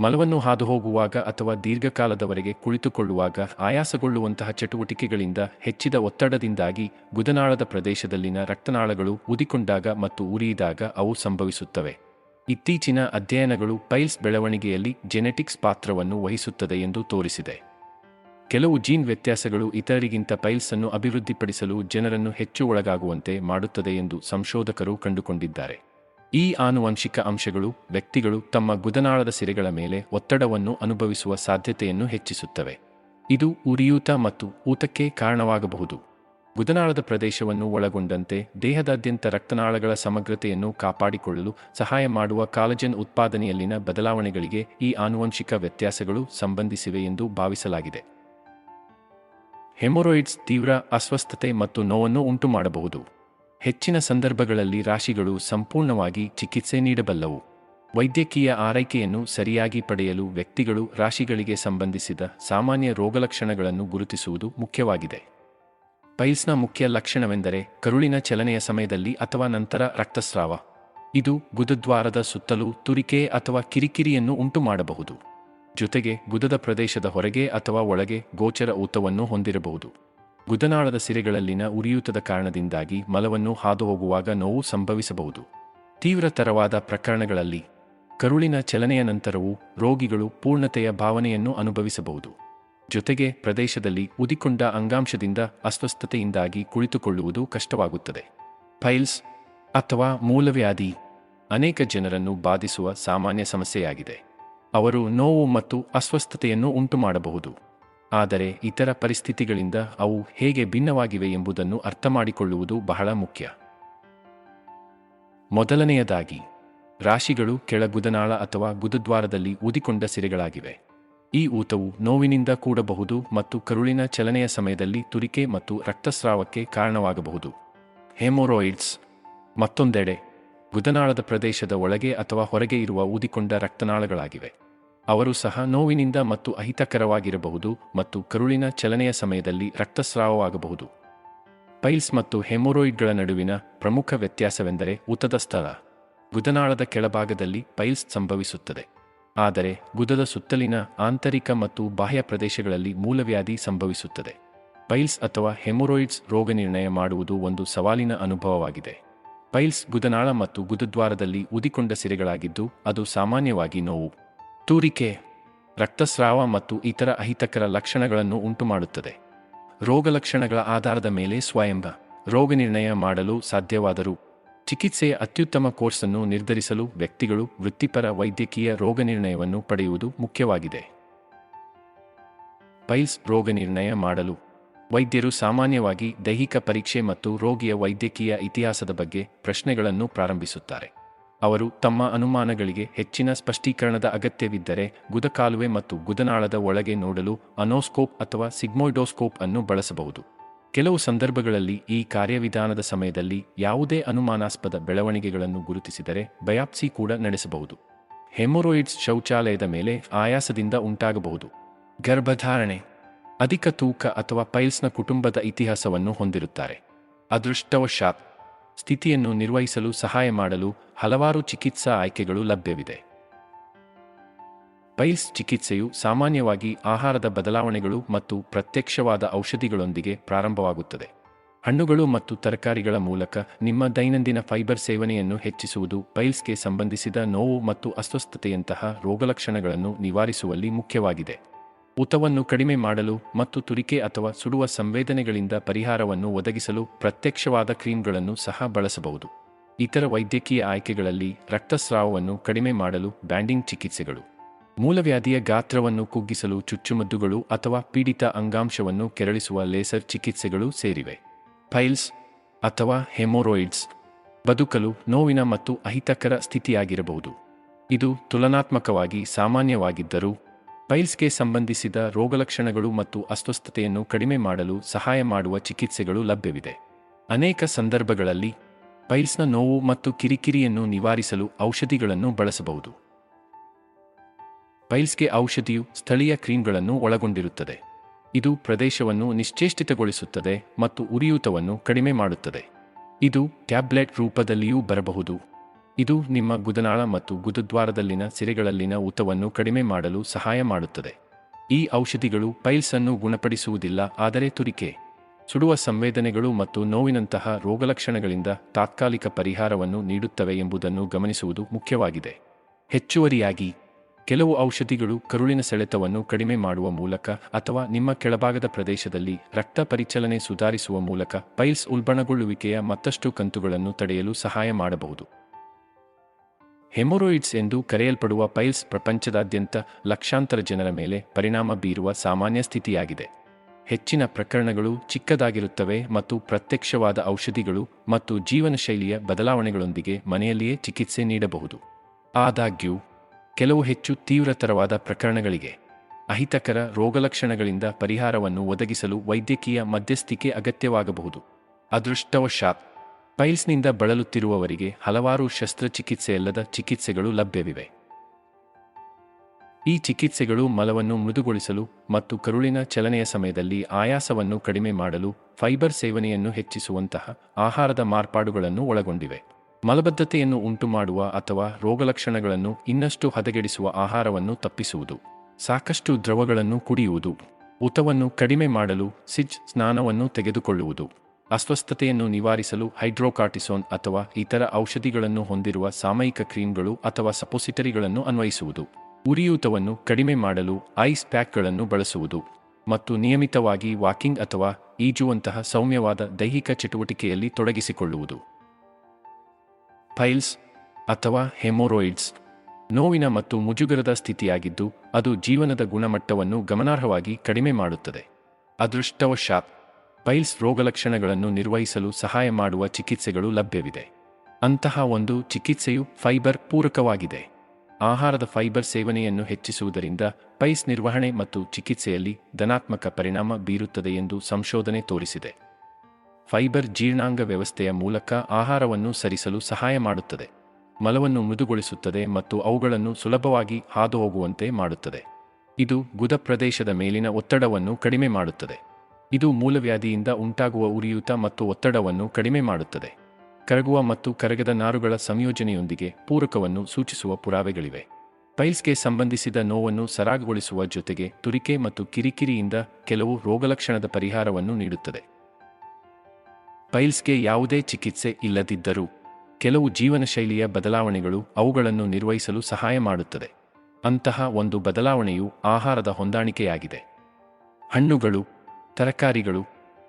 S1: ಮಲವನ್ನು ಹಾದುಹೋಗುವಾಗ ಅಥವಾ ದೀರ್ಘಕಾಲದವರೆಗೆ ಕುಳಿತುಕೊಳ್ಳುವಾಗ ಆಯಾಸಗೊಳ್ಳುವಂತಹ ಚಟುವಟಿಕೆಗಳಿಂದ ಹೆಚ್ಚಿದ ಒತ್ತಡದಿಂದಾಗಿ ಗುದನಾಳದ ಪ್ರದೇಶದಲ್ಲಿನ ರಕ್ತನಾಳಗಳು ಉದಿಕೊಂಡಾಗ ಮತ್ತು ಉರಿಯಿದಾಗ ಅವು ಸಂಭವಿಸುತ್ತವೆ. ಇತ್ತೀಚಿನ ಅಧ್ಯಯನಗಳು ಪೈಲ್ಸ್ ಬೆಳವಣಿಗೆಯಲ್ಲಿ ಜೆನೆಟಿಕ್ಸ್ ಪಾತ್ರವನ್ನು ವಹಿಸುತ್ತದೆ ಎಂದು ತೋರಿಸಿದೆ. ಕೆಲವು ಜೀನ್ ವ್ಯತ್ಯಾಸಗಳು ಇತರರಿಗಿಂತ ಪೈಲ್ಸ್ ಅನ್ನು ಅಭಿವೃದ್ಧಿಪಡಿಸಲು ಜನರನ್ನು ಹೆಚ್ಚು ಒಳಗಾಗುವಂತೆ ಮಾಡುತ್ತದೆ ಎಂದು ಸಂಶೋಧಕರು ಕಂಡುಕೊಂಡಿದ್ದಾರೆ. ಈ ಆನುವಂಶಿಕ ಅಂಶಗಳು ವ್ಯಕ್ತಿಗಳು ತಮ್ಮ ಗುದನಾಳದ ಸಿರೆಗಳ ಮೇಲೆ ಒತ್ತಡವನ್ನು ಅನುಭವಿಸುವ ಸಾಧ್ಯತೆಯನ್ನು ಹೆಚ್ಚಿಸುತ್ತವೆ. ಇದು ಉರಿಯೂತ ಮತ್ತು ಊತಕ್ಕೆ ಕಾರಣವಾಗಬಹುದು. ಗುದನಾಳದ ಪ್ರದೇಶವನ್ನು ಒಳಗೊಂಡಂತೆ ದೇಹದಾದ್ಯಂತ ರಕ್ತನಾಳಗಳ ಸಮಗ್ರತೆಯನ್ನು ಕಾಪಾಡಿಕೊಳ್ಳಲು ಸಹಾಯ ಮಾಡುವ ಕಾಲಜನ್ ಉತ್ಪಾದನೆಯಲ್ಲಿನ ಬದಲಾವಣೆಗಳಿಗೆ ಈ ಆನುವಂಶಿಕ ವ್ಯತ್ಯಾಸಗಳು ಸಂಬಂಧಿಸಿವೆ ಎಂದು ಭಾವಿಸಲಾಗಿದೆ. ಹೆಮೊರೋಯಿಡ್ಸ್ ತೀವ್ರ ಅಸ್ವಸ್ಥತೆ ಮತ್ತು ನೋವನ್ನು ಉಂಟುಮಾಡಬಹುದು. ಹೆಚ್ಚಿನ ಸಂದರ್ಭಗಳಲ್ಲಿ ರಾಶಿಗಳು ಸಂಪೂರ್ಣವಾಗಿ ಚಿಕಿತ್ಸೆ ನೀಡಬಲ್ಲವು. ವೈದ್ಯಕೀಯ ಆರೈಕೆಯನ್ನು ಸರಿಯಾಗಿ ಪಡೆಯಲು ವ್ಯಕ್ತಿಗಳು ರಾಶಿಗಳಿಗೆ ಸಂಬಂಧಿಸಿದ ಸಾಮಾನ್ಯ ರೋಗಲಕ್ಷಣಗಳನ್ನು ಗುರುತಿಸುವುದು ಮುಖ್ಯವಾಗಿದೆ. ಪೈಲ್ಸ್ನ ಮುಖ್ಯ ಲಕ್ಷಣವೆಂದರೆ ಕರುಳಿನ ಚಲನೆಯ ಸಮಯದಲ್ಲಿ ಅಥವಾ ನಂತರ ರಕ್ತಸ್ರಾವ. ಇದು ಗುದದ್ವಾರದ ಸುತ್ತಲೂ ತುರಿಕೆ ಅಥವಾ ಕಿರಿಕಿರಿಯನ್ನು ಉಂಟುಮಾಡಬಹುದು. ಜೊತೆಗೆ ಗುದದ ಪ್ರದೇಶದ ಹೊರಗೆ ಅಥವಾ ಒಳಗೆ ಗೋಚರ ಊತವನ್ನು ಹೊಂದಿರಬಹುದು. ಗುದನಾಳದ ಸಿರೆಗಳಲ್ಲಿನ ಉರಿಯೂತದ ಕಾರಣದಿಂದಾಗಿ ಮಲವನ್ನು ಹಾದುಹೋಗುವಾಗ ನೋವು ಸಂಭವಿಸಬಹುದು. ತೀವ್ರತರವಾದ ಪ್ರಕರಣಗಳಲ್ಲಿ ಕರುಳಿನ ಚಲನೆಯ ನಂತರವೂ ರೋಗಿಗಳು ಪೂರ್ಣತೆಯ ಭಾವನೆಯನ್ನು ಅನುಭವಿಸಬಹುದು. ಜೊತೆಗೆ ಪ್ರದೇಶದಲ್ಲಿ ಉದಿಕೊಂಡ ಅಂಗಾಂಶದಿಂದ ಅಸ್ವಸ್ಥತೆಯಿಂದಾಗಿ ಕುಳಿತುಕೊಳ್ಳುವುದು ಕಷ್ಟವಾಗುತ್ತದೆ. ಫೈಲ್ಸ್ ಅಥವಾ ಮೂಲವ್ಯಾಧಿ ಅನೇಕ ಜನರನ್ನು ಬಾಧಿಸುವ ಸಾಮಾನ್ಯ ಸಮಸ್ಯೆಯಾಗಿದೆ. ಅವರು ನೋವು ಮತ್ತು ಅಸ್ವಸ್ಥತೆಯನ್ನು ಉಂಟುಮಾಡಬಹುದು. ಆದರೆ ಇತರ ಪರಿಸ್ಥಿತಿಗಳಿಂದ ಅವು ಹೇಗೆ ಭಿನ್ನವಾಗಿವೆ ಎಂಬುದನ್ನು ಅರ್ಥಮಾಡಿಕೊಳ್ಳುವುದು ಬಹಳ ಮುಖ್ಯ. ಮೊದಲನೆಯದಾಗಿ, ರಾಶಿಗಳು ಕೆಳಗುದನಾಳ ಅಥವಾ ಗುದದ್ವಾರದಲ್ಲಿ ಊದಿಕೊಂಡ ಸಿರೆಗಳಾಗಿವೆ. ಈ ಊತವು ನೋವಿನಿಂದ ಕೂಡಬಹುದು ಮತ್ತು ಕರುಳಿನ ಚಲನೆಯ ಸಮಯದಲ್ಲಿ ತುರಿಕೆ ಮತ್ತು ರಕ್ತಸ್ರಾವಕ್ಕೆ ಕಾರಣವಾಗಬಹುದು. ಹೆಮೊರಾಯಿಡ್ಸ್ ಮತ್ತೊಂದೆಡೆ ಗುದನಾಳದ ಪ್ರದೇಶದ ಒಳಗೆ ಅಥವಾ ಹೊರಗೆ ಇರುವ ಊದಿಕೊಂಡ ರಕ್ತನಾಳಗಳಾಗಿವೆ. ಅವರು ಸಹ ನೋವಿನಿಂದ ಮತ್ತು ಅಹಿತಕರವಾಗಿರಬಹುದು ಮತ್ತು ಕರುಳಿನ ಚಲನೆಯ ಸಮಯದಲ್ಲಿ ರಕ್ತಸ್ರಾವವಾಗಬಹುದು. ಪೈಲ್ಸ್ ಮತ್ತು ಹೆಮೊರೋಯಿಡ್ಗಳ ನಡುವಿನ ಪ್ರಮುಖ ವ್ಯತ್ಯಾಸವೆಂದರೆ ಊತದ ಸ್ಥಳ. ಗುದನಾಳದ ಕೆಳಭಾಗದಲ್ಲಿ ಪೈಲ್ಸ್ ಸಂಭವಿಸುತ್ತದೆ. ಆದರೆ ಗುದದ ಸುತ್ತಲಿನ ಆಂತರಿಕ ಮತ್ತು ಬಾಹ್ಯ ಪ್ರದೇಶಗಳಲ್ಲಿ ಮೂಲವ್ಯಾಧಿ ಸಂಭವಿಸುತ್ತದೆ. ಪೈಲ್ಸ್ ಅಥವಾ ಹೆಮೊರೋಯಿಡ್ಸ್ ರೋಗನಿರ್ಣಯ ಮಾಡುವುದು ಒಂದು ಸವಾಲಿನ ಅನುಭವವಾಗಿದೆ. ಪೈಲ್ಸ್ ಗುದನಾಳ ಮತ್ತು ಗುದದ್ವಾರದಲ್ಲಿ ಉದಿಕೊಂಡ ಸಿರೆಗಳಾಗಿದ್ದು ಅದು ಸಾಮಾನ್ಯವಾಗಿ ನೋವು. ತೂರಿಕೆ, ರಕ್ತಸ್ರಾವ ಮತ್ತು ಇತರ ಅಹಿತಕರ ಲಕ್ಷಣಗಳನ್ನು ಉಂಟುಮಾಡುತ್ತದೆ. ರೋಗಲಕ್ಷಣಗಳ ಆಧಾರದ ಮೇಲೆ ಸ್ವಯಂಭ ರೋಗನಿರ್ಣಯ ಮಾಡಲು ಸಾಧ್ಯವಾದರೂ ಚಿಕಿತ್ಸೆಯ ಅತ್ಯುತ್ತಮ ಕೋರ್ಸನ್ನು ನಿರ್ಧರಿಸಲು ವ್ಯಕ್ತಿಗಳು ವೃತ್ತಿಪರ ವೈದ್ಯಕೀಯ ರೋಗನಿರ್ಣಯವನ್ನು ಪಡೆಯುವುದು ಮುಖ್ಯವಾಗಿದೆ. ಪೈಲ್ಸ್ ರೋಗನಿರ್ಣಯ ಮಾಡಲು ವೈದ್ಯರು ಸಾಮಾನ್ಯವಾಗಿ ದೈಹಿಕ ಪರೀಕ್ಷೆ ಮತ್ತು ರೋಗಿಯ ವೈದ್ಯಕೀಯ ಇತಿಹಾಸದ ಬಗ್ಗೆ ಪ್ರಶ್ನೆಗಳನ್ನು ಪ್ರಾರಂಭಿಸುತ್ತಾರೆ. ಅವರು ತಮ್ಮ ಅನುಮಾನಗಳಿಗೆ ಹೆಚ್ಚಿನ ಸ್ಪಷ್ಟೀಕರಣದ ಅಗತ್ಯವಿದ್ದರೆ ಗುದಕಾಲುವೆ ಮತ್ತು ಗುದನಾಳದ ಒಳಗೆ ನೋಡಲು ಅನೋಸ್ಕೋಪ್ ಅಥವಾ ಸಿಗ್ಮೋಯ್ಡೋಸ್ಕೋಪ್ ಅನ್ನು ಬಳಸಬಹುದು. ಕೆಲವು ಸಂದರ್ಭಗಳಲ್ಲಿ ಈ ಕಾರ್ಯವಿಧಾನದ ಸಮಯದಲ್ಲಿ ಯಾವುದೇ ಅನುಮಾನಾಸ್ಪದ ಬೆಳವಣಿಗೆಗಳನ್ನು ಗುರುತಿಸಿದರೆ ಬಯಾಪ್ಸಿ ಕೂಡ ನಡೆಸಬಹುದು. ಹೆಮೊರೋಯಿಡ್ಸ್ ಶೌಚಾಲಯದ ಮೇಲೆ ಆಯಾಸದಿಂದ ಉಂಟಾಗಬಹುದು. ಗರ್ಭಧಾರಣೆ ಅಧಿಕ ತೂಕ ಅಥವಾ ಪೈಲ್ಸ್ನ ಕುಟುಂಬದ ಇತಿಹಾಸವನ್ನು ಹೊಂದಿರುತ್ತಾರೆ. ಅದೃಷ್ಟವಶಾತ್, ಸ್ಥಿತಿಯನ್ನು ನಿರ್ವಹಿಸಲು ಸಹಾಯ ಮಾಡಲು ಹಲವಾರು ಚಿಕಿತ್ಸಾ ಆಯ್ಕೆಗಳು ಲಭ್ಯವಿದೆ. ಪೈಲ್ಸ್ ಚಿಕಿತ್ಸೆಯು ಸಾಮಾನ್ಯವಾಗಿ ಆಹಾರದ ಬದಲಾವಣೆಗಳು ಮತ್ತು ಪ್ರತ್ಯಕ್ಷವಾದ ಔಷಧಿಗಳೊಂದಿಗೆ ಪ್ರಾರಂಭವಾಗುತ್ತದೆ. ಹಣ್ಣುಗಳು ಮತ್ತು ತರಕಾರಿಗಳ ಮೂಲಕ ನಿಮ್ಮ ದೈನಂದಿನ ಫೈಬರ್ ಸೇವನೆಯನ್ನು ಹೆಚ್ಚಿಸುವುದು ಪೈಲ್ಸ್ಗೆ ಸಂಬಂಧಿಸಿದ ನೋವು ಮತ್ತು ಅಸ್ವಸ್ಥತೆಯಂತಹ ರೋಗಲಕ್ಷಣಗಳನ್ನು ನಿವಾರಿಸುವಲ್ಲಿ ಮುಖ್ಯವಾಗಿದೆ. ಊತವನ್ನು ಕಡಿಮೆ ಮಾಡಲು ಮತ್ತು ತುರಿಕೆ ಅಥವಾ ಸುಡುವ ಸಂವೇದನೆಗಳಿಂದ ಪರಿಹಾರವನ್ನು ಒದಗಿಸಲು ಪ್ರತ್ಯಕ್ಷವಾದ ಕ್ರೀಮ್ಗಳನ್ನು ಸಹ ಬಳಸಬಹುದು. ಇತರ ವೈದ್ಯಕೀಯ ಆಯ್ಕೆಗಳಲ್ಲಿ ರಕ್ತಸ್ರಾವವನ್ನು ಕಡಿಮೆ ಮಾಡಲು ಬ್ಯಾಂಡಿಂಗ್ ಚಿಕಿತ್ಸೆಗಳು. ಮೂಲವ್ಯಾಧಿಯ ಗಾತ್ರವನ್ನು ಕುಗ್ಗಿಸಲು ಚುಚ್ಚುಮದ್ದುಗಳು ಅಥವಾ ಪೀಡಿತ ಅಂಗಾಂಶವನ್ನು ಕೆರಳಿಸುವ ಲೇಸರ್ ಚಿಕಿತ್ಸೆಗಳು ಸೇರಿವೆ. ಫೈಲ್ಸ್ ಅಥವಾ ಹೆಮೊರೋಯಿಡ್ಸ್ ಬದುಕಲು ನೋವಿನ ಮತ್ತು ಅಹಿತಕರ ಸ್ಥಿತಿಯಾಗಿರಬಹುದು. ಇದು ತುಲನಾತ್ಮಕವಾಗಿ ಸಾಮಾನ್ಯವಾಗಿದ್ದರೂ ಪೈಲ್ಸ್ಗೆ ಸಂಬಂಧಿಸಿದ ರೋಗಲಕ್ಷಣಗಳು ಮತ್ತು ಅಸ್ವಸ್ಥತೆಯನ್ನು ಕಡಿಮೆ ಮಾಡಲು ಸಹಾಯ ಮಾಡುವ ಚಿಕಿತ್ಸೆಗಳು ಲಭ್ಯವಿದೆ. ಅನೇಕ ಸಂದರ್ಭಗಳಲ್ಲಿ ಪೈಲ್ಸ್ನ ನೋವು ಮತ್ತು ಕಿರಿಕಿರಿಯನ್ನು ನಿವಾರಿಸಲು ಔಷಧಿಗಳನ್ನು ಬಳಸಬಹುದು. ಪೈಲ್ಸ್ಗೆ ಔಷಧಿಯು ಸ್ಥಳೀಯ ಕ್ರೀಮ್ಗಳನ್ನು ಒಳಗೊಂಡಿರುತ್ತದೆ. ಇದು ಪ್ರದೇಶವನ್ನು ನಿಶ್ಚೇಷ್ಟಿತಗೊಳಿಸುತ್ತದೆ ಮತ್ತು ಉರಿಯೂತವನ್ನು ಕಡಿಮೆ ಮಾಡುತ್ತದೆ. ಇದು ಟ್ಯಾಬ್ಲೆಟ್ ರೂಪದಲ್ಲಿಯೂ ಬರಬಹುದು. ಇದು ನಿಮ್ಮ ಗುದನಾಳ ಮತ್ತು ಗುದದ್ವಾರದಲ್ಲಿನ ಸಿರೆಗಳಲ್ಲಿನ ಊತವನ್ನು ಕಡಿಮೆ ಮಾಡಲು ಸಹಾಯ ಮಾಡುತ್ತದೆ. ಈ ಔಷಧಿಗಳು ಪೈಲ್ಸ್ ಅನ್ನು ಗುಣಪಡಿಸುವುದಿಲ್ಲ, ಆದರೆ ತುರಿಕೆ, ಸುಡುವ ಸಂವೇದನೆಗಳು ಮತ್ತು ನೋವಿನಂತಹ ರೋಗಲಕ್ಷಣಗಳಿಂದ ತಾತ್ಕಾಲಿಕ ಪರಿಹಾರವನ್ನು ನೀಡುತ್ತವೆ ಎಂಬುದನ್ನು ಗಮನಿಸುವುದು ಮುಖ್ಯವಾಗಿದೆ. ಹೆಚ್ಚುವರಿಯಾಗಿ, ಕೆಲವು ಔಷಧಿಗಳು ಕರುಳಿನ ಸೆಳೆತವನ್ನು ಕಡಿಮೆ ಮಾಡುವ ಮೂಲಕ ಅಥವಾ ನಿಮ್ಮ ಕೆಳಭಾಗದ ಪ್ರದೇಶದಲ್ಲಿ ರಕ್ತ ಪರಿಚಲನೆ ಸುಧಾರಿಸುವ ಮೂಲಕ ಪೈಲ್ಸ್ ಉಲ್ಬಣಗೊಳ್ಳುವಿಕೆಯ ಮತ್ತಷ್ಟು ಕಂತುಗಳನ್ನು ತಡೆಯಲು ಸಹಾಯ ಮಾಡಬಹುದು. ಹೆಮೊರೋಯಿಡ್ಸ್ ಎಂದು ಕರೆಯಲ್ಪಡುವ ಪೈಲ್ಸ್ ಪ್ರಪಂಚದಾದ್ಯಂತ ಲಕ್ಷಾಂತರ ಜನರ ಮೇಲೆ ಪರಿಣಾಮ ಬೀರುವ ಸಾಮಾನ್ಯ ಸ್ಥಿತಿಯಾಗಿದೆ. ಹೆಚ್ಚಿನ ಪ್ರಕರಣಗಳು ಚಿಕ್ಕದಾಗಿರುತ್ತವೆ ಮತ್ತು ಪ್ರತ್ಯಕ್ಷವಾದ ಔಷಧಿಗಳು ಮತ್ತು ಜೀವನಶೈಲಿಯ ಬದಲಾವಣೆಗಳೊಂದಿಗೆ ಮನೆಯಲ್ಲಿಯೇ ಚಿಕಿತ್ಸೆ ನೀಡಬಹುದು. ಆದಾಗ್ಯೂ, ಕೆಲವು ಹೆಚ್ಚು ತೀವ್ರತರವಾದ ಪ್ರಕರಣಗಳಿಗೆ ಅಹಿತಕರ ರೋಗಲಕ್ಷಣಗಳಿಂದ ಪರಿಹಾರವನ್ನು ಒದಗಿಸಲು ವೈದ್ಯಕೀಯ ಮಧ್ಯಸ್ಥಿಕೆ ಅಗತ್ಯವಾಗಬಹುದು. ಅದೃಷ್ಟವಶಾತ್ ಪೈಲ್ಸ್ನಿಂದ ಬಳಲುತ್ತಿರುವವರಿಗೆ ಹಲವಾರು ಶಸ್ತ್ರಚಿಕಿತ್ಸೆಯಲ್ಲದ ಚಿಕಿತ್ಸೆಗಳು ಲಭ್ಯವಿವೆ. ಈ ಚಿಕಿತ್ಸೆಗಳು ಮಲವನ್ನು ಮೃದುಗೊಳಿಸಲು ಮತ್ತು ಕರುಳಿನ ಚಲನೆಯ ಸಮಯದಲ್ಲಿ ಆಯಾಸವನ್ನು ಕಡಿಮೆ ಮಾಡಲು ಫೈಬರ್ ಸೇವನೆಯನ್ನು ಹೆಚ್ಚಿಸುವಂತಹ ಆಹಾರದ ಮಾರ್ಪಾಡುಗಳನ್ನು ಒಳಗೊಂಡಿವೆ. ಮಲಬದ್ಧತೆಯನ್ನು ಉಂಟುಮಾಡುವ ಅಥವಾ ರೋಗಲಕ್ಷಣಗಳನ್ನು ಇನ್ನಷ್ಟು ಹದಗೆಡಿಸುವ ಆಹಾರವನ್ನು ತಪ್ಪಿಸುವುದು. ಸಾಕಷ್ಟು ದ್ರವಗಳನ್ನು ಕುಡಿಯುವುದು. ಉತವನ್ನು ಕಡಿಮೆ ಮಾಡಲು ಸಿಜ್ ಸ್ನಾನವನ್ನು ತೆಗೆದುಕೊಳ್ಳುವುದು. ಅಸ್ವಸ್ಥತೆಯನ್ನು ನಿವಾರಿಸಲು ಹೈಡ್ರೋಕಾರ್ಟಿಸೋನ್ ಅಥವಾ ಇತರ ಔಷಧಿಗಳನ್ನು ಹೊಂದಿರುವ ಸಾಮಯಿಕ ಕ್ರೀಮ್ಗಳು ಅಥವಾ ಸಪೋಸಿಟರಿಗಳನ್ನು ಅನ್ವಯಿಸುವುದು. ಉರಿಯೂತವನ್ನು ಕಡಿಮೆ ಮಾಡಲು ಐಸ್ ಪ್ಯಾಕ್ಗಳನ್ನು ಬಳಸುವುದು. ಮತ್ತು ನಿಯಮಿತವಾಗಿ ವಾಕಿಂಗ್ ಅಥವಾ ಈಜುವಂತಹ ಸೌಮ್ಯವಾದ ದೈಹಿಕ ಚಟುವಟಿಕೆಯಲ್ಲಿ ತೊಡಗಿಸಿಕೊಳ್ಳುವುದು. ಫೈಲ್ಸ್ ಅಥವಾ ಹೆಮೊರೋಯಿಡ್ಸ್. ನೋವಿನ ಮತ್ತು ಮುಜುಗರದ ಸ್ಥಿತಿಯಾಗಿದ್ದು ಅದು ಜೀವನದ ಗುಣಮಟ್ಟವನ್ನು ಗಮನಾರ್ಹವಾಗಿ ಕಡಿಮೆ ಮಾಡುತ್ತದೆ. ಅದೃಷ್ಟವಶಾತ್ ಪೈಲ್ಸ್ ರೋಗಲಕ್ಷಣಗಳನ್ನು ನಿರ್ವಹಿಸಲು ಸಹಾಯ ಮಾಡುವ ಚಿಕಿತ್ಸೆಗಳು ಲಭ್ಯವಿದೆ. ಅಂತಹ ಒಂದು ಚಿಕಿತ್ಸೆಯು ಫೈಬರ್ ಪೂರಕವಾಗಿದೆ. ಆಹಾರದ ಫೈಬರ್ ಸೇವನೆಯನ್ನು ಹೆಚ್ಚಿಸುವುದರಿಂದ ಪೈಲ್ಸ್ ನಿರ್ವಹಣೆ ಮತ್ತು ಚಿಕಿತ್ಸೆಯಲ್ಲಿ ಧನಾತ್ಮಕ ಪರಿಣಾಮ ಬೀರುತ್ತದೆ ಎಂದು ಸಂಶೋಧನೆ ತೋರಿಸಿದೆ. ಫೈಬರ್ ಜೀರ್ಣಾಂಗ ವ್ಯವಸ್ಥೆಯ ಮೂಲಕ ಆಹಾರವನ್ನು ಸರಿಸಲು ಸಹಾಯ ಮಾಡುತ್ತದೆ. ಮಲವನ್ನು ಮೃದುಗೊಳಿಸುತ್ತದೆ ಮತ್ತು ಅವುಗಳನ್ನು ಸುಲಭವಾಗಿ ಹಾದುಹೋಗುವಂತೆ ಮಾಡುತ್ತದೆ. ಇದು ಗುದ ಪ್ರದೇಶದ ಮೇಲಿನ ಒತ್ತಡವನ್ನು ಕಡಿಮೆ ಮಾಡುತ್ತದೆ. ಇದು ಮೂಲವ್ಯಾಧಿಯಿಂದ ಉಂಟಾಗುವ ಉರಿಯೂತ ಮತ್ತು ಒತ್ತಡವನ್ನು ಕಡಿಮೆ ಮಾಡುತ್ತದೆ. ಕರಗುವ ಮತ್ತು ಕರಗದ ನಾರುಗಳ ಸಂಯೋಜನೆಯೊಂದಿಗೆ ಪೂರಕವನ್ನು ಸೂಚಿಸುವ ಪುರಾವೆಗಳಿವೆ. ಪೈಲ್ಸ್ಗೆ ಸಂಬಂಧಿಸಿದ ನೋವನ್ನು ಸರಾಗಗೊಳಿಸುವ ಜೊತೆಗೆ ತುರಿಕೆ ಮತ್ತು ಕಿರಿಕಿರಿಯಿಂದ ಕೆಲವು ರೋಗಲಕ್ಷಣದ ಪರಿಹಾರವನ್ನು ನೀಡುತ್ತದೆ. ಪೈಲ್ಸ್ಗೆ ಯಾವುದೇ ಚಿಕಿತ್ಸೆ ಇಲ್ಲದಿದ್ದರೂ ಕೆಲವು ಜೀವನಶೈಲಿಯ ಬದಲಾವಣೆಗಳು ಅವುಗಳನ್ನು ನಿರ್ವಹಿಸಲು ಸಹಾಯ ಮಾಡುತ್ತದೆ. ಅಂತಹ ಒಂದು ಬದಲಾವಣೆಯು ಆಹಾರದ ಹೊಂದಾಣಿಕೆಯಾಗಿದೆ. ಹಣ್ಣುಗಳು ತರಕಾರಿಗಳು,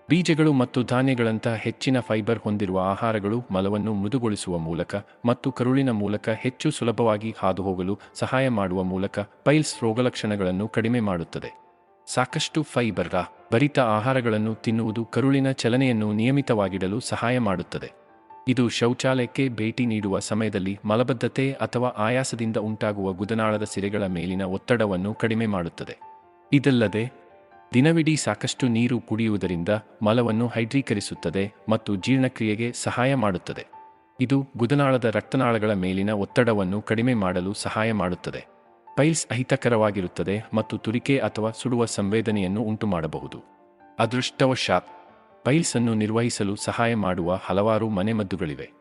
S1: ಬೀಜಗಳು ಮತ್ತು ಧಾನ್ಯಗಳಂತಹ ಹೆಚ್ಚಿನ ಫೈಬರ್ ಹೊಂದಿರುವ ಆಹಾರಗಳು ಮಲವನ್ನು ಮೃದುಗೊಳಿಸುವ ಮೂಲಕ ಮತ್ತು ಕರುಳಿನ ಮೂಲಕ ಹೆಚ್ಚು ಸುಲಭವಾಗಿ ಹಾದುಹೋಗಲು ಸಹಾಯ ಮಾಡುವ ಮೂಲಕ ಪೈಲ್ಸ್ ರೋಗಲಕ್ಷಣಗಳನ್ನು ಕಡಿಮೆ ಮಾಡುತ್ತದೆ. ಸಾಕಷ್ಟು ಫೈಬರ್ ಭರಿತ ಆಹಾರಗಳನ್ನು ತಿನ್ನುವುದು ಕರುಳಿನ ಚಲನೆಯನ್ನು ನಿಯಮಿತವಾಗಿಡಲು ಸಹಾಯ ಮಾಡುತ್ತದೆ. ಇದು ಶೌಚಾಲಯಕ್ಕೆ ಭೇಟಿ ನೀಡುವ ಸಮಯದಲ್ಲಿ ಮಲಬದ್ಧತೆ ಅಥವಾ ಆಯಾಸದಿಂದ ಉಂಟಾಗುವ ಗುದನಾಳದ ಸಿರೆಗಳ ಮೇಲಿನ ಒತ್ತಡವನ್ನು ಕಡಿಮೆ ಮಾಡುತ್ತದೆ. ಇದಲ್ಲದೆ ದಿನವಿಡೀ ಸಾಕಷ್ಟು ನೀರು ಕುಡಿಯುವುದರಿಂದ ಮಲವನ್ನು ಹೈಡ್ರೀಕರಿಸುತ್ತದೆ ಮತ್ತು ಜೀರ್ಣಕ್ರಿಯೆಗೆ ಸಹಾಯ ಮಾಡುತ್ತದೆ. ಇದು ಗುದನಾಳದ ರಕ್ತನಾಳಗಳ ಮೇಲಿನ ಒತ್ತಡವನ್ನು ಕಡಿಮೆ ಮಾಡಲು ಸಹಾಯ ಮಾಡುತ್ತದೆ. ಪೈಲ್ಸ್ ಅಹಿತಕರವಾಗಿರುತ್ತದೆ ಮತ್ತು ತುರಿಕೆ ಅಥವಾ ಸುಡುವ ಸಂವೇದನೆಯನ್ನು ಉಂಟುಮಾಡಬಹುದು. ಅದೃಷ್ಟವಶಾತ್, ಪೈಲ್ಸ್ ಅನ್ನು ನಿರ್ವಹಿಸಲು ಸಹಾಯ ಮಾಡುವ ಹಲವಾರು ಮನೆಮದ್ದುಗಳಿವೆ.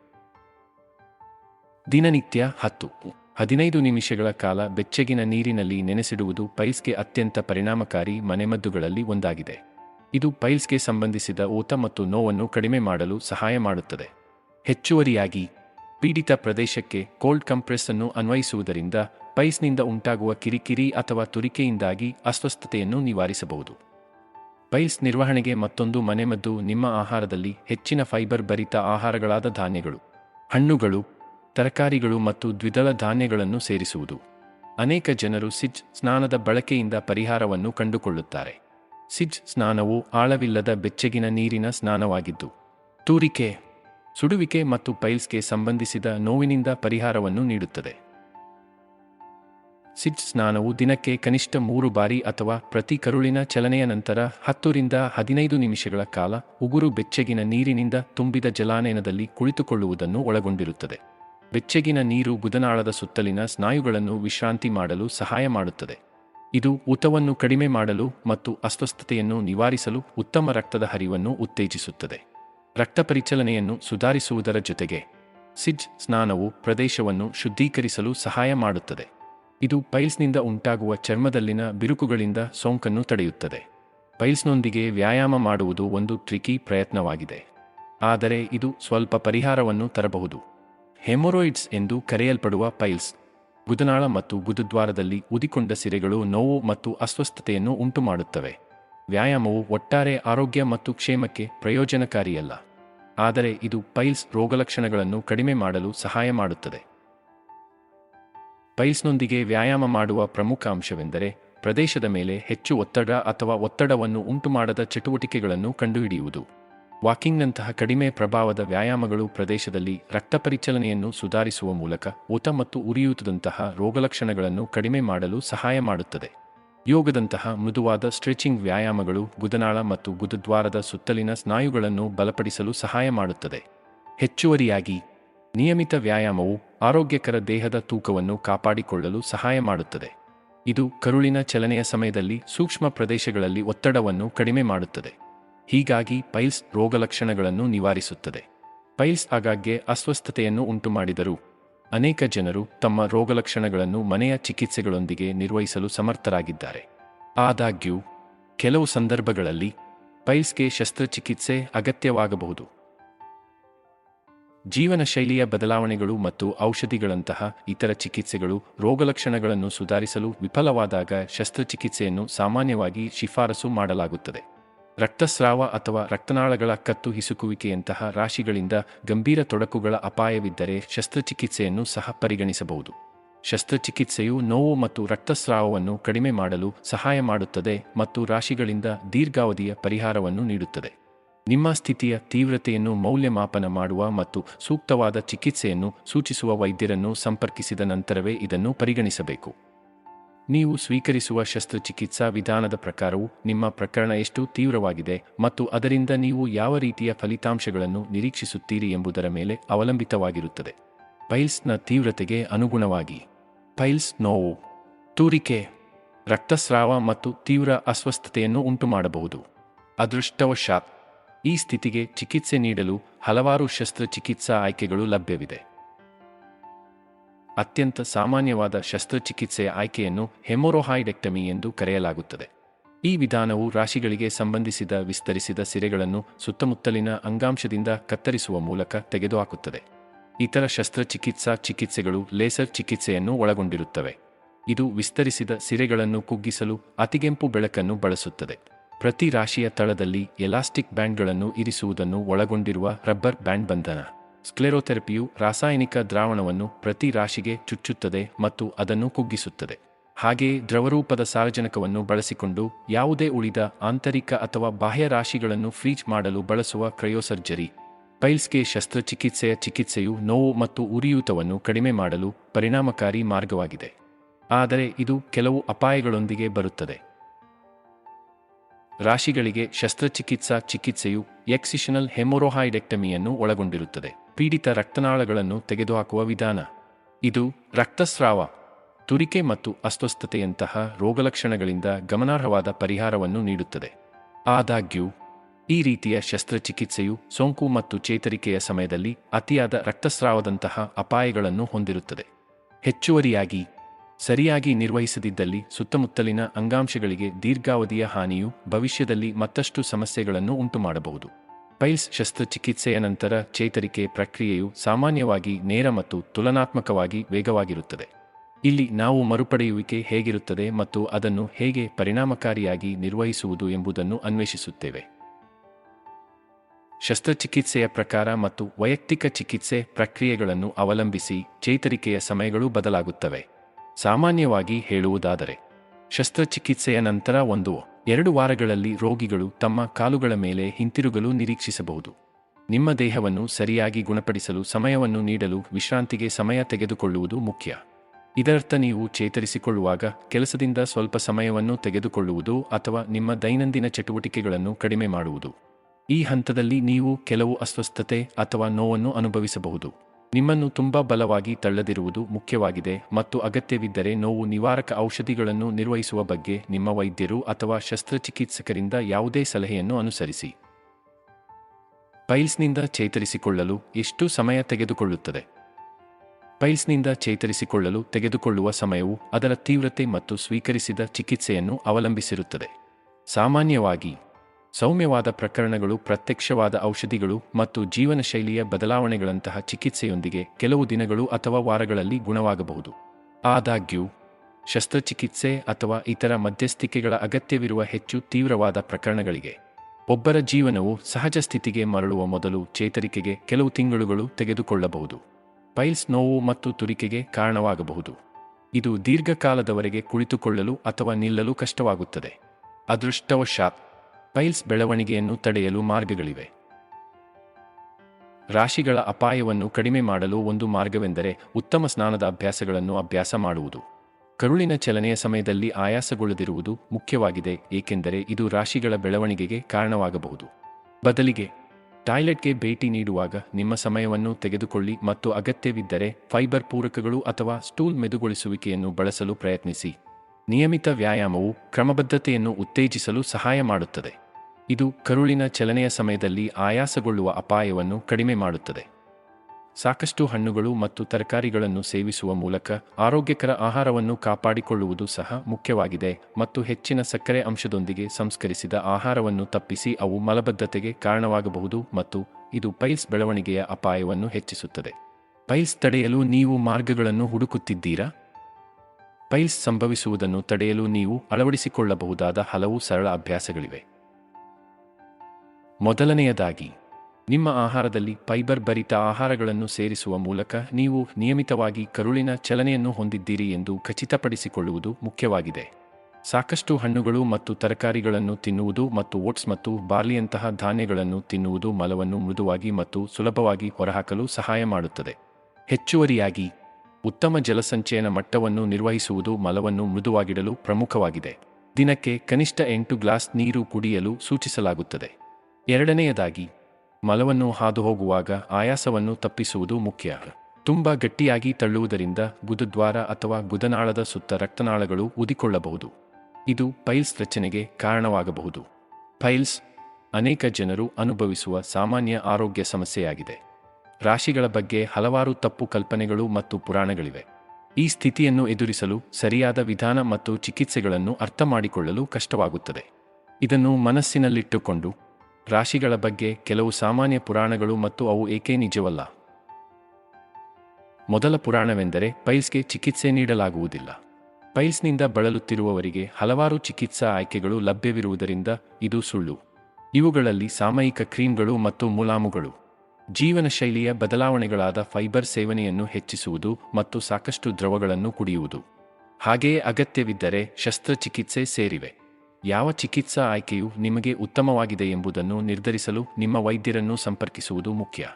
S1: ದಿನನಿತ್ಯ ಹತ್ತು. ಹದಿನೈದು ನಿಮಿಷಗಳ ಕಾಲ ಬೆಚ್ಚಗಿನ ನೀರಿನಲ್ಲಿ ನೆನೆಸಿಡುವುದು ಪೈಲ್ಸ್ಗೆ ಅತ್ಯಂತ ಪರಿಣಾಮಕಾರಿ ಮನೆಮದ್ದುಗಳಲ್ಲಿ ಒಂದಾಗಿದೆ. ಇದು ಪೈಲ್ಸ್ಗೆ ಸಂಬಂಧಿಸಿದ ಊತ ಮತ್ತು ನೋವನ್ನು ಕಡಿಮೆ ಮಾಡಲು ಸಹಾಯ ಮಾಡುತ್ತದೆ. ಹೆಚ್ಚುವರಿಯಾಗಿ, ಪೀಡಿತ ಪ್ರದೇಶಕ್ಕೆ ಕೋಲ್ಡ್ ಕಂಪ್ರೆಸ್ ಅನ್ನು ಅನ್ವಯಿಸುವುದರಿಂದ ಪೈಲ್ಸ್ನಿಂದ ಉಂಟಾಗುವ ಕಿರಿಕಿರಿ ಅಥವಾ ತುರಿಕೆಯಿಂದಾಗಿ ಅಸ್ವಸ್ಥತೆಯನ್ನು ನಿವಾರಿಸಬಹುದು. ಪೈಲ್ಸ್ ನಿರ್ವಹಣೆಗೆ ಮತ್ತೊಂದು ಮನೆಮದ್ದು ನಿಮ್ಮ ಆಹಾರದಲ್ಲಿ ಹೆಚ್ಚಿನ ಫೈಬರ್ ಭರಿತ ಆಹಾರಗಳಾದ ಧಾನ್ಯಗಳು, ಹಣ್ಣುಗಳು ತರಕಾರಿಗಳು ಮತ್ತು ದ್ವಿದಳ ಧಾನ್ಯಗಳನ್ನು ಸೇರಿಸುವುದು. ಅನೇಕ ಜನರು ಸಿಜ್ ಸ್ನಾನದ ಬಳಕೆಯಿಂದ ಪರಿಹಾರವನ್ನು ಕಂಡುಕೊಳ್ಳುತ್ತಾರೆ. ಸಿಜ್ ಸ್ನಾನವು ಆಳವಿಲ್ಲದ ಬೆಚ್ಚಗಿನ ನೀರಿನ ಸ್ನಾನವಾಗಿದ್ದು, ತೂರಿಕೆ, ಸುಡುವಿಕೆ ಮತ್ತು ಪೈಲ್ಸ್ಗೆ ಸಂಬಂಧಿಸಿದ ನೋವಿನಿಂದ ಪರಿಹಾರವನ್ನು ನೀಡುತ್ತದೆ. ಸಿಜ್ ಸ್ನಾನವು ದಿನಕ್ಕೆ ಕನಿಷ್ಠ ಮೂರು ಬಾರಿ ಅಥವಾ ಪ್ರತಿ ಕರುಳಿನ ಚಲನೆಯ ನಂತರ ಹತ್ತರಿಂದ ಹದಿನೈದು ನಿಮಿಷಗಳ ಕಾಲ ಉಗುರು ಬೆಚ್ಚಗಿನ ನೀರಿನಿಂದ ತುಂಬಿದ ಜಲಾನಯನದಲ್ಲಿ ಕುಳಿತುಕೊಳ್ಳುವುದನ್ನು ಒಳಗೊಂಡಿರುತ್ತದೆ. ಬೆಚ್ಚಗಿನ ನೀರು ಗುದನಾಳದ ಸುತ್ತಲಿನ ಸ್ನಾಯುಗಳನ್ನು ವಿಶ್ರಾಂತಿ ಮಾಡಲು ಸಹಾಯ ಮಾಡುತ್ತದೆ. ಇದು ಊತವನ್ನು ಕಡಿಮೆ ಮಾಡಲು ಮತ್ತು ಅಸ್ವಸ್ಥತೆಯನ್ನು ನಿವಾರಿಸಲು ಉತ್ತಮ ರಕ್ತದ ಹರಿವನ್ನು ಉತ್ತೇಜಿಸುತ್ತದೆ. ರಕ್ತ ಪರಿಚಲನೆಯನ್ನು ಸುಧಾರಿಸುವುದರ ಜೊತೆಗೆ ಸಿಜ್ ಸ್ನಾನವು ಪ್ರದೇಶವನ್ನು ಶುದ್ಧೀಕರಿಸಲು ಸಹಾಯ ಮಾಡುತ್ತದೆ. ಇದು ಪೈಲ್ಸ್ನಿಂದ ಉಂಟಾಗುವ ಚರ್ಮದಲ್ಲಿನ ಬಿರುಕುಗಳಿಂದ ಸೋಂಕನ್ನು ತಡೆಯುತ್ತದೆ. ಪೈಲ್ಸ್ನೊಂದಿಗೆ ವ್ಯಾಯಾಮ ಮಾಡುವುದು ಒಂದು ಟ್ರಿಕಿ ಪ್ರಯತ್ನವಾಗಿದೆ. ಆದರೆ ಇದು ಸ್ವಲ್ಪ ಪರಿಹಾರವನ್ನು ತರಬಹುದು. ಹೆಮೊರೋಯಿಡ್ಸ್ ಎಂದು ಕರೆಯಲ್ಪಡುವ ಪೈಲ್ಸ್, ಗುದನಾಳ ಮತ್ತು ಗುದದ್ವಾರದಲ್ಲಿ ಉದಿಕೊಂಡ ಸಿರೆಗಳು ನೋವು ಮತ್ತು ಅಸ್ವಸ್ಥತೆಯನ್ನು ಉಂಟುಮಾಡುತ್ತವೆ. ವ್ಯಾಯಾಮವು ಒಟ್ಟಾರೆ ಆರೋಗ್ಯ ಮತ್ತು ಕ್ಷೇಮಕ್ಕೆ ಪ್ರಯೋಜನಕಾರಿಯಲ್ಲ. ಆದರೆ ಇದು ಪೈಲ್ಸ್ ರೋಗಲಕ್ಷಣಗಳನ್ನು ಕಡಿಮೆ ಮಾಡಲು ಸಹಾಯ ಮಾಡುತ್ತದೆ. ಪೈಲ್ಸ್ನೊಂದಿಗೆ ವ್ಯಾಯಾಮ ಮಾಡುವ ಪ್ರಮುಖ ಅಂಶವೆಂದರೆ, ಪ್ರದೇಶದ ಮೇಲೆ ಹೆಚ್ಚು ಒತ್ತಡ ಅಥವಾ ಒತ್ತಡವನ್ನು ಉಂಟುಮಾಡದ ಚಟುವಟಿಕೆಗಳನ್ನು ಕಂಡುಹಿಡಿಯುವುದು. ವಾಕಿಂಗ್ನಂತಹ ಕಡಿಮೆ ಪ್ರಭಾವದ ವ್ಯಾಯಾಮಗಳು ಪ್ರದೇಶದಲ್ಲಿ ರಕ್ತ ಪರಿಚಲನೆಯನ್ನು ಸುಧಾರಿಸುವ ಮೂಲಕ ಊತ ಮತ್ತು ಉರಿಯೂತದಂತಹ ರೋಗಲಕ್ಷಣಗಳನ್ನು ಕಡಿಮೆ ಮಾಡಲು ಸಹಾಯ ಮಾಡುತ್ತದೆ. ಯೋಗದಂತಹ ಮೃದುವಾದ ಸ್ಟ್ರೆಚಿಂಗ್ ವ್ಯಾಯಾಮಗಳು ಗುದನಾಳ ಮತ್ತು ಗುದದ್ವಾರದ ಸುತ್ತಲಿನ ಸ್ನಾಯುಗಳನ್ನು ಬಲಪಡಿಸಲು ಸಹಾಯ ಮಾಡುತ್ತದೆ. ಹೆಚ್ಚುವರಿಯಾಗಿ, ನಿಯಮಿತ ವ್ಯಾಯಾಮವು ಆರೋಗ್ಯಕರ ದೇಹದ ತೂಕವನ್ನು ಕಾಪಾಡಿಕೊಳ್ಳಲು ಸಹಾಯ ಮಾಡುತ್ತದೆ. ಇದು ಕರುಳಿನ ಚಲನೆಯ ಸಮಯದಲ್ಲಿ ಸೂಕ್ಷ್ಮ ಪ್ರದೇಶಗಳಲ್ಲಿ ಒತ್ತಡವನ್ನು ಕಡಿಮೆ ಮಾಡುತ್ತದೆ. ಹೀಗಾಗಿ ಪೈಲ್ಸ್ ರೋಗಲಕ್ಷಣಗಳನ್ನು ನಿವಾರಿಸುತ್ತದೆ. ಪೈಲ್ಸ್ ಆಗಾಗ್ಗೆ ಅಸ್ವಸ್ಥತೆಯನ್ನು ಉಂಟುಮಾಡಿದರು. ಅನೇಕ ಜನರು ತಮ್ಮ ರೋಗಲಕ್ಷಣಗಳನ್ನು ಮನೆಯ ಚಿಕಿತ್ಸೆಗಳೊಂದಿಗೆ ನಿರ್ವಹಿಸಲು ಸಮರ್ಥರಾಗಿದ್ದಾರೆ. ಆದಾಗ್ಯೂ, ಕೆಲವು ಸಂದರ್ಭಗಳಲ್ಲಿ ಪೈಲ್ಸ್ಗೆ ಶಸ್ತ್ರಚಿಕಿತ್ಸೆ ಅಗತ್ಯವಾಗಬಹುದು. ಜೀವನ ಶೈಲಿಯ ಬದಲಾವಣೆಗಳು ಮತ್ತು ಔಷಧಿಗಳಂತಹ ಇತರ ಚಿಕಿತ್ಸೆಗಳು ರೋಗಲಕ್ಷಣಗಳನ್ನು ಸುಧಾರಿಸಲು ವಿಫಲವಾದಾಗ ಶಸ್ತ್ರಚಿಕಿತ್ಸೆಯನ್ನು ಸಾಮಾನ್ಯವಾಗಿ ಶಿಫಾರಸು ಮಾಡಲಾಗುತ್ತದೆ. ರಕ್ತಸ್ರಾವ ಅಥವಾ ರಕ್ತನಾಳಗಳ ಕತ್ತು ಹಿಸುಕುವಿಕೆಯಂತಹ ರಾಶಿಗಳಿಂದ ಗಂಭೀರ ತೊಡಕುಗಳ ಅಪಾಯವಿದ್ದರೆ ಶಸ್ತ್ರಚಿಕಿತ್ಸೆಯನ್ನು ಸಹ ಪರಿಗಣಿಸಬಹುದು. ಶಸ್ತ್ರಚಿಕಿತ್ಸೆಯು ನೋವು ಮತ್ತು ರಕ್ತಸ್ರಾವವನ್ನು ಕಡಿಮೆ ಮಾಡಲು ಸಹಾಯ ಮಾಡುತ್ತದೆ ಮತ್ತು ರಾಶಿಗಳಿಂದ ದೀರ್ಘಾವಧಿಯ ಪರಿಹಾರವನ್ನು ನೀಡುತ್ತದೆ. ನಿಮ್ಮ ಸ್ಥಿತಿಯ ತೀವ್ರತೆಯನ್ನು ಮೌಲ್ಯಮಾಪನ ಮಾಡುವ ಮತ್ತು ಸೂಕ್ತವಾದ ಚಿಕಿತ್ಸೆಯನ್ನು ಸೂಚಿಸುವ ವೈದ್ಯರನ್ನು ಸಂಪರ್ಕಿಸಿದ ನಂತರವೇ ಇದನ್ನು ಪರಿಗಣಿಸಬೇಕು. ನೀವು ಸ್ವೀಕರಿಸುವ ಶಸ್ತ್ರಚಿಕಿತ್ಸಾ ವಿಧಾನದ ಪ್ರಕಾರವು ನಿಮ್ಮ ಪ್ರಕರಣ ಎಷ್ಟು ತೀವ್ರವಾಗಿದೆ ಮತ್ತು ಅದರಿಂದ ನೀವು ಯಾವ ರೀತಿಯ ಫಲಿತಾಂಶಗಳನ್ನು ನಿರೀಕ್ಷಿಸುತ್ತೀರಿ ಎಂಬುದರ ಮೇಲೆ ಅವಲಂಬಿತವಾಗಿರುತ್ತದೆ. ಪೈಲ್ಸ್ನ ತೀವ್ರತೆಗೆ ಅನುಗುಣವಾಗಿ. ಪೈಲ್ಸ್ ನೋವು. ತೂರಿಕೆ. ರಕ್ತಸ್ರಾವ ಮತ್ತು ತೀವ್ರ ಅಸ್ವಸ್ಥತೆಯನ್ನು ಉಂಟುಮಾಡಬಹುದು. ಅದೃಷ್ಟವಶಾತ್. ಈ ಸ್ಥಿತಿಗೆ ಚಿಕಿತ್ಸೆ ನೀಡಲು ಹಲವಾರು ಶಸ್ತ್ರಚಿಕಿತ್ಸಾ ಆಯ್ಕೆಗಳು ಲಭ್ಯವಿದೆ. ಅತ್ಯಂತ ಸಾಮಾನ್ಯವಾದ ಶಸ್ತ್ರಚಿಕಿತ್ಸೆಯ ಆಯ್ಕೆಯನ್ನು ಹೆಮೊರೋಹೈಡೆಕ್ಟಮಿ ಎಂದು ಕರೆಯಲಾಗುತ್ತದೆ. ಈ ವಿಧಾನವು ರಾಶಿಗಳಿಗೆ ಸಂಬಂಧಿಸಿದ ವಿಸ್ತರಿಸಿದ ಸಿರೆಗಳನ್ನು ಸುತ್ತಮುತ್ತಲಿನ ಅಂಗಾಂಶದಿಂದ ಕತ್ತರಿಸುವ ಮೂಲಕ ತೆಗೆದುಹಾಕುತ್ತದೆ. ಇತರ ಶಸ್ತ್ರಚಿಕಿತ್ಸಾ ಚಿಕಿತ್ಸೆಗಳು ಲೇಸರ್ ಚಿಕಿತ್ಸೆಯನ್ನು ಒಳಗೊಂಡಿರುತ್ತವೆ. ಇದು ವಿಸ್ತರಿಸಿದ ಸಿರೆಗಳನ್ನು ಕುಗ್ಗಿಸಲು ಅತಿಗೆಂಪು ಬೆಳಕನ್ನು ಬಳಸುತ್ತದೆ. ಪ್ರತಿ ರಾಶಿಯ ತಳದಲ್ಲಿ ಎಲಾಸ್ಟಿಕ್ ಬ್ಯಾಂಡ್ಗಳನ್ನು ಇರಿಸುವುದನ್ನು ಒಳಗೊಂಡಿರುವ ರಬ್ಬರ್ ಬ್ಯಾಂಡ್ ಬಂಧನ. ಸ್ಕ್ಲೆರೋಥೆರಪಿಯು ರಾಸಾಯನಿಕ ದ್ರಾವಣವನ್ನು ಪ್ರತಿ ರಾಶಿಗೆ ಚುಚ್ಚುತ್ತದೆ ಮತ್ತು ಅದನ್ನು ಕುಗ್ಗಿಸುತ್ತದೆ. ಹಾಗೆಯೇ ದ್ರವರೂಪದ ಸಾರಜನಕವನ್ನು ಬಳಸಿಕೊಂಡು ಯಾವುದೇ ಉಳಿದ ಆಂತರಿಕ ಅಥವಾ ಬಾಹ್ಯ ರಾಶಿಗಳನ್ನು ಫ್ರೀಜ್ ಮಾಡಲು ಬಳಸುವ ಕ್ರಯೋಸರ್ಜರಿ. ಪೈಲ್ಸ್ಗೆ ಶಸ್ತ್ರಚಿಕಿತ್ಸೆಯ ಚಿಕಿತ್ಸೆಯು ನೋವು ಮತ್ತು ಉರಿಯೂತವನ್ನು ಕಡಿಮೆ ಮಾಡಲು ಪರಿಣಾಮಕಾರಿ ಮಾರ್ಗವಾಗಿದೆ. ಆದರೆ ಇದು ಕೆಲವು ಅಪಾಯಗಳೊಂದಿಗೆ ಬರುತ್ತದೆ. ರಾಶಿಗಳಿಗೆ ಶಸ್ತ್ರಚಿಕಿತ್ಸಾ ಚಿಕಿತ್ಸೆಯು ಎಕ್ಸಿಷನಲ್ ಹೆಮೊರೋಹೈಡೆಕ್ಟಮಿಯನ್ನು ಒಳಗೊಂಡಿರುತ್ತದೆ. ಪೀಡಿತ ರಕ್ತನಾಳಗಳನ್ನು ತೆಗೆದುಹಾಕುವ ವಿಧಾನ. ಇದು ರಕ್ತಸ್ರಾವ, ತುರಿಕೆ ಮತ್ತು ಅಸ್ವಸ್ಥತೆಯಂತಹ ರೋಗಲಕ್ಷಣಗಳಿಂದ ಗಮನಾರ್ಹವಾದ ಪರಿಹಾರವನ್ನು ನೀಡುತ್ತದೆ. ಆದಾಗ್ಯೂ, ಈ ರೀತಿಯ ಶಸ್ತ್ರಚಿಕಿತ್ಸೆಯು ಸೋಂಕು ಮತ್ತು ಚೇತರಿಕೆಯ ಸಮಯದಲ್ಲಿ ಅತಿಯಾದ ರಕ್ತಸ್ರಾವದಂತಹ ಅಪಾಯಗಳನ್ನು ಹೊಂದಿರುತ್ತದೆ. ಹೆಚ್ಚುವರಿಯಾಗಿ, ಸರಿಯಾಗಿ ನಿರ್ವಹಿಸದಿದ್ದಲ್ಲಿ ಸುತ್ತಮುತ್ತಲಿನ ಅಂಗಾಂಶಗಳಿಗೆ ದೀರ್ಘಾವಧಿಯ ಹಾನಿಯು ಭವಿಷ್ಯದಲ್ಲಿ ಮತ್ತಷ್ಟು ಸಮಸ್ಯೆಗಳನ್ನು ಉಂಟುಮಾಡಬಹುದು. ಪೈಲ್ಸ್ ಶಸ್ತ್ರಚಿಕಿತ್ಸೆಯ ನಂತರ ಚೇತರಿಕೆ ಪ್ರಕ್ರಿಯೆಯು ಸಾಮಾನ್ಯವಾಗಿ ನೇರ ಮತ್ತು ತುಲನಾತ್ಮಕವಾಗಿ ವೇಗವಾಗಿರುತ್ತದೆ. ಇಲ್ಲಿ ನಾವು ಮರುಪಡೆಯುವಿಕೆ ಹೇಗಿರುತ್ತದೆ ಮತ್ತು ಅದನ್ನು ಹೇಗೆ ಪರಿಣಾಮಕಾರಿಯಾಗಿ ನಿರ್ವಹಿಸುವುದು ಎಂಬುದನ್ನು ಅನ್ವೇಷಿಸುತ್ತೇವೆ. ಶಸ್ತ್ರಚಿಕಿತ್ಸೆಯ ಪ್ರಕಾರ ಮತ್ತು ವೈಯಕ್ತಿಕ ಚಿಕಿತ್ಸೆ ಪ್ರಕ್ರಿಯೆಗಳನ್ನು ಅವಲಂಬಿಸಿ ಚೇತರಿಕೆಯ ಸಮಯಗಳು ಬದಲಾಗುತ್ತವೆ. ಸಾಮಾನ್ಯವಾಗಿ ಹೇಳುವುದಾದರೆ ಶಸ್ತ್ರಚಿಕಿತ್ಸೆಯ ನಂತರ ಒಂದು ಎರಡು ವಾರಗಳಲ್ಲಿ ರೋಗಿಗಳು ತಮ್ಮ ಕಾಲುಗಳ ಮೇಲೆ ಹಿಂತಿರುಗಲು ನಿರೀಕ್ಷಿಸಬಹುದು. ನಿಮ್ಮ ದೇಹವನ್ನು ಸರಿಯಾಗಿ ಗುಣಪಡಿಸಲು ಸಮಯವನ್ನು ನೀಡಲು ವಿಶ್ರಾಂತಿಗೆ ಸಮಯ ತೆಗೆದುಕೊಳ್ಳುವುದು ಮುಖ್ಯ. ಇದರರ್ಥ ನೀವು ಚೇತರಿಸಿಕೊಳ್ಳುವಾಗ ಕೆಲಸದಿಂದ ಸ್ವಲ್ಪ ಸಮಯವನ್ನು ತೆಗೆದುಕೊಳ್ಳುವುದು ಅಥವಾ ನಿಮ್ಮ ದೈನಂದಿನ ಚಟುವಟಿಕೆಗಳನ್ನು ಕಡಿಮೆ ಮಾಡುವುದು. ಈ ಹಂತದಲ್ಲಿ ನೀವು ಕೆಲವು ಅಸ್ವಸ್ಥತೆ ಅಥವಾ ನೋವನ್ನು ಅನುಭವಿಸಬಹುದು. ನಿಮ್ಮನ್ನು ತುಂಬಾ ಬಲವಾಗಿ ತಳ್ಳದಿರುವುದು ಮುಖ್ಯವಾಗಿದೆ ಮತ್ತು ಅಗತ್ಯವಿದ್ದರೆ ನೋವು ನಿವಾರಕ ಔಷಧಿಗಳನ್ನು ನಿರ್ವಹಿಸುವ ಬಗ್ಗೆ ನಿಮ್ಮ ವೈದ್ಯರು ಅಥವಾ ಶಸ್ತ್ರಚಿಕಿತ್ಸಕರಿಂದ ಯಾವುದೇ ಸಲಹೆಯನ್ನು ಅನುಸರಿಸಿ. ಪೈಲ್ಸ್ನಿಂದ ಚೇತರಿಸಿಕೊಳ್ಳಲು ಎಷ್ಟು ಸಮಯ ತೆಗೆದುಕೊಳ್ಳುತ್ತದೆ? ಪೈಲ್ಸ್ನಿಂದ ಚೇತರಿಸಿಕೊಳ್ಳಲು ತೆಗೆದುಕೊಳ್ಳುವ ಸಮಯವು ಅದರ ತೀವ್ರತೆ ಮತ್ತು ಸ್ವೀಕರಿಸಿದ ಚಿಕಿತ್ಸೆಯನ್ನು ಅವಲಂಬಿಸಿರುತ್ತದೆ. ಸಾಮಾನ್ಯವಾಗಿ ಸೌಮ್ಯವಾದ ಪ್ರಕರಣಗಳು, ಪ್ರತ್ಯಕ್ಷವಾದ ಔಷಧಿಗಳು ಮತ್ತು ಜೀವನ ಶೈಲಿಯ ಬದಲಾವಣೆಗಳಂತಹ ಚಿಕಿತ್ಸೆಯೊಂದಿಗೆ ಕೆಲವು ದಿನಗಳು ಅಥವಾ ವಾರಗಳಲ್ಲಿ ಗುಣವಾಗಬಹುದು. ಆದಾಗ್ಯೂ, ಶಸ್ತ್ರಚಿಕಿತ್ಸೆ ಅಥವಾ ಇತರ ಮಧ್ಯಸ್ಥಿಕೆಗಳ ಅಗತ್ಯವಿರುವ ಹೆಚ್ಚು ತೀವ್ರವಾದ ಪ್ರಕರಣಗಳಿಗೆ ಒಬ್ಬರ ಜೀವನವು ಸಹಜ ಸ್ಥಿತಿಗೆ ಮರಳುವ ಮೊದಲು ಚೇತರಿಕೆಗೆ ಕೆಲವು ತಿಂಗಳುಗಳು ತೆಗೆದುಕೊಳ್ಳಬಹುದು. ಪೈಲ್ಸ್ ನೋವು ಮತ್ತು ತುರಿಕೆಗೆ ಕಾರಣವಾಗಬಹುದು. ಇದು ದೀರ್ಘಕಾಲದವರೆಗೆ ಕುಳಿತುಕೊಳ್ಳಲು ಅಥವಾ ನಿಲ್ಲಲು ಕಷ್ಟವಾಗುತ್ತದೆ. ಅದೃಷ್ಟವಶಾತ್ ಪೈಲ್ಸ್ ಬೆಳವಣಿಗೆಯನ್ನು ತಡೆಯಲು ಮಾರ್ಗಗಳಿವೆ. ರಾಶಿಗಳ ಅಪಾಯವನ್ನು ಕಡಿಮೆ ಮಾಡಲು ಒಂದು ಮಾರ್ಗವೆಂದರೆ ಉತ್ತಮ ಸ್ನಾನದ ಅಭ್ಯಾಸಗಳನ್ನು ಅಭ್ಯಾಸ ಮಾಡುವುದು. ಕರುಳಿನ ಚಲನೆಯ ಸಮಯದಲ್ಲಿ ಆಯಾಸಗೊಳ್ಳದಿರುವುದು ಮುಖ್ಯವಾಗಿದೆ, ಏಕೆಂದರೆ ಇದು ರಾಶಿಗಳ ಬೆಳವಣಿಗೆಗೆ ಕಾರಣವಾಗಬಹುದು. ಬದಲಿಗೆ, ಟಾಯ್ಲೆಟ್ಗೆ ಭೇಟಿ ನೀಡುವಾಗ ನಿಮ್ಮ ಸಮಯವನ್ನು ತೆಗೆದುಕೊಳ್ಳಿ ಮತ್ತು ಅಗತ್ಯವಿದ್ದರೆ ಫೈಬರ್ ಪೂರಕಗಳು ಅಥವಾ ಸ್ಟೂಲ್ ಮೆದುಗೊಳಿಸುವಿಕೆಯನ್ನು ಬಳಸಲು ಪ್ರಯತ್ನಿಸಿ. ನಿಯಮಿತ ವ್ಯಾಯಾಮವು ಕ್ರಮಬದ್ಧತೆಯನ್ನು ಉತ್ತೇಜಿಸಲು ಸಹಾಯ ಮಾಡುತ್ತದೆ. ಇದು ಕರುಳಿನ ಚಲನೆಯ ಸಮಯದಲ್ಲಿ ಆಯಾಸಗೊಳ್ಳುವ ಅಪಾಯವನ್ನು ಕಡಿಮೆ ಮಾಡುತ್ತದೆ. ಸಾಕಷ್ಟು ಹಣ್ಣುಗಳು ಮತ್ತು ತರಕಾರಿಗಳನ್ನು ಸೇವಿಸುವ ಮೂಲಕ ಆರೋಗ್ಯಕರ ಆಹಾರವನ್ನು ಕಾಪಾಡಿಕೊಳ್ಳುವುದು ಸಹ ಮುಖ್ಯವಾಗಿದೆ ಮತ್ತು ಹೆಚ್ಚಿನ ಸಕ್ಕರೆ ಅಂಶದೊಂದಿಗೆ ಸಂಸ್ಕರಿಸಿದ ಆಹಾರವನ್ನು ತಪ್ಪಿಸಿ ಅವು ಮಲಬದ್ಧತೆಗೆ ಕಾರಣವಾಗಬಹುದು ಮತ್ತು ಇದು ಪೈಲ್ಸ್ ಬೆಳವಣಿಗೆಯ ಅಪಾಯವನ್ನು ಹೆಚ್ಚಿಸುತ್ತದೆ. ಪೈಲ್ಸ್ ತಡೆಯಲು ನೀವು ಮಾರ್ಗಗಳನ್ನು ಹುಡುಕುತ್ತಿದ್ದೀರಾ? ಪೈಲ್ಸ್ ಸಂಭವಿಸುವುದನ್ನು ತಡೆಯಲು ನೀವು ಅಳವಡಿಸಿಕೊಳ್ಳಬಹುದಾದ ಹಲವು ಸರಳ ಅಭ್ಯಾಸಗಳಿವೆ. ಮೊದಲನೆಯದಾಗಿ, ನಿಮ್ಮ ಆಹಾರದಲ್ಲಿ ಫೈಬರ್ ಭರಿತ ಆಹಾರಗಳನ್ನು ಸೇರಿಸುವ ಮೂಲಕ ನೀವು ನಿಯಮಿತವಾಗಿ ಕರುಳಿನ ಚಲನೆಯನ್ನು ಹೊಂದಿದ್ದೀರಿ ಎಂದು ಖಚಿತಪಡಿಸಿಕೊಳ್ಳುವುದು ಮುಖ್ಯವಾಗಿದೆ. ಸಾಕಷ್ಟು ಹಣ್ಣುಗಳು ಮತ್ತು ತರಕಾರಿಗಳನ್ನು ತಿನ್ನುವುದು ಮತ್ತು ಓಟ್ಸ್ ಮತ್ತು ಬಾರ್ಲಿಯಂತಹ ಧಾನ್ಯಗಳನ್ನು ತಿನ್ನುವುದು ಮಲವನ್ನು ಮೃದುವಾಗಿ ಮತ್ತು ಸುಲಭವಾಗಿ ಹೊರಹಾಕಲು ಸಹಾಯ ಮಾಡುತ್ತದೆ. ಹೆಚ್ಚುವರಿಯಾಗಿ, ಉತ್ತಮ ಜಲಸಂಚಯನ ಮಟ್ಟವನ್ನು ನಿರ್ವಹಿಸುವುದು ಮಲವನ್ನು ಮೃದುವಾಗಿಡಲು ಪ್ರಮುಖವಾಗಿದೆ. ದಿನಕ್ಕೆ ಕನಿಷ್ಠ ಎಂಟು ಗ್ಲಾಸ್ ನೀರು ಕುಡಿಯಲು ಸೂಚಿಸಲಾಗುತ್ತದೆ. ಎರಡನೆಯದಾಗಿ, ಮಲವನ್ನು ಹಾದು ಹೋಗುವಾಗ ಆಯಾಸವನ್ನು ತಪ್ಪಿಸುವುದು ಮುಖ್ಯ. ತುಂಬ ಗಟ್ಟಿಯಾಗಿ ತಳ್ಳುವುದರಿಂದ ಗುದದ್ವಾರ ಅಥವಾ ಗುದನಾಳದ ಸುತ್ತ ರಕ್ತನಾಳಗಳು ಉದಿಕೊಳ್ಳಬಹುದು ಇದು ಪೈಲ್ಸ್ ರಚನೆಗೆ ಕಾರಣವಾಗಬಹುದು. ಪೈಲ್ಸ್, ಅನೇಕ ಜನರು ಅನುಭವಿಸುವ ಸಾಮಾನ್ಯ ಆರೋಗ್ಯ ಸಮಸ್ಯೆಯಾಗಿದೆ. ರಾಶಿಗಳ ಬಗ್ಗೆ ಹಲವಾರು ತಪ್ಪು ಕಲ್ಪನೆಗಳು ಮತ್ತು ಪುರಾಣಗಳಿವೆ. ಈ ಸ್ಥಿತಿಯನ್ನು ಎದುರಿಸಲು ಸರಿಯಾದ ವಿಧಾನ ಮತ್ತು ಚಿಕಿತ್ಸೆಗಳನ್ನು ಅರ್ಥಮಾಡಿಕೊಳ್ಳಲು ಕಷ್ಟವಾಗುತ್ತದೆ. ಇದನ್ನು ಮನಸ್ಸಿನಲ್ಲಿಟ್ಟುಕೊಂಡು ರಾಶಿಗಳ ಬಗ್ಗೆ ಕೆಲವು ಸಾಮಾನ್ಯ ಪುರಾಣಗಳು ಮತ್ತು ಅವು ಏಕೆ ನಿಜವಲ್ಲ? ಮೊದಲ ಪುರಾಣವೆಂದರೆ ಪೈಲ್ಸ್ಗೆ ಚಿಕಿತ್ಸೆ ನೀಡಲಾಗುವುದಿಲ್ಲ. ಪೈಲ್ಸ್ನಿಂದ ಬಳಲುತ್ತಿರುವವರಿಗೆ ಹಲವಾರು ಚಿಕಿತ್ಸಾ ಆಯ್ಕೆಗಳು ಲಭ್ಯವಿರುವುದರಿಂದ ಇದು ಸುಳ್ಳು. ಇವುಗಳಲ್ಲಿ ಸಾಮಯಿಕ ಕ್ರೀಮ್ಗಳು ಮತ್ತು ಮುಲಾಮುಗಳು. ಜೀವನ ಶೈಲಿಯ ಬದಲಾವಣೆಗಳಾದ ಫೈಬರ್ ಸೇವನೆಯನ್ನು ಹೆಚ್ಚಿಸುವುದು ಮತ್ತು ಸಾಕಷ್ಟು ದ್ರವಗಳನ್ನು ಕುಡಿಯುವುದು. ಹಾಗೆಯೇ ಅಗತ್ಯವಿದ್ದರೆ ಶಸ್ತ್ರಚಿಕಿತ್ಸೆ ಸೇರಿವೆ. ಯಾವ ಚಿಕಿತ್ಸಾ ಆಯ್ಕೆಯು ನಿಮಗೆ ಉತ್ತಮವಾಗಿದೆ ಎಂಬುದನ್ನು ನಿರ್ಧರಿಸಲು ನಿಮ್ಮ ವೈದ್ಯರನ್ನು ಸಂಪರ್ಕಿಸುವುದು ಮುಖ್ಯ.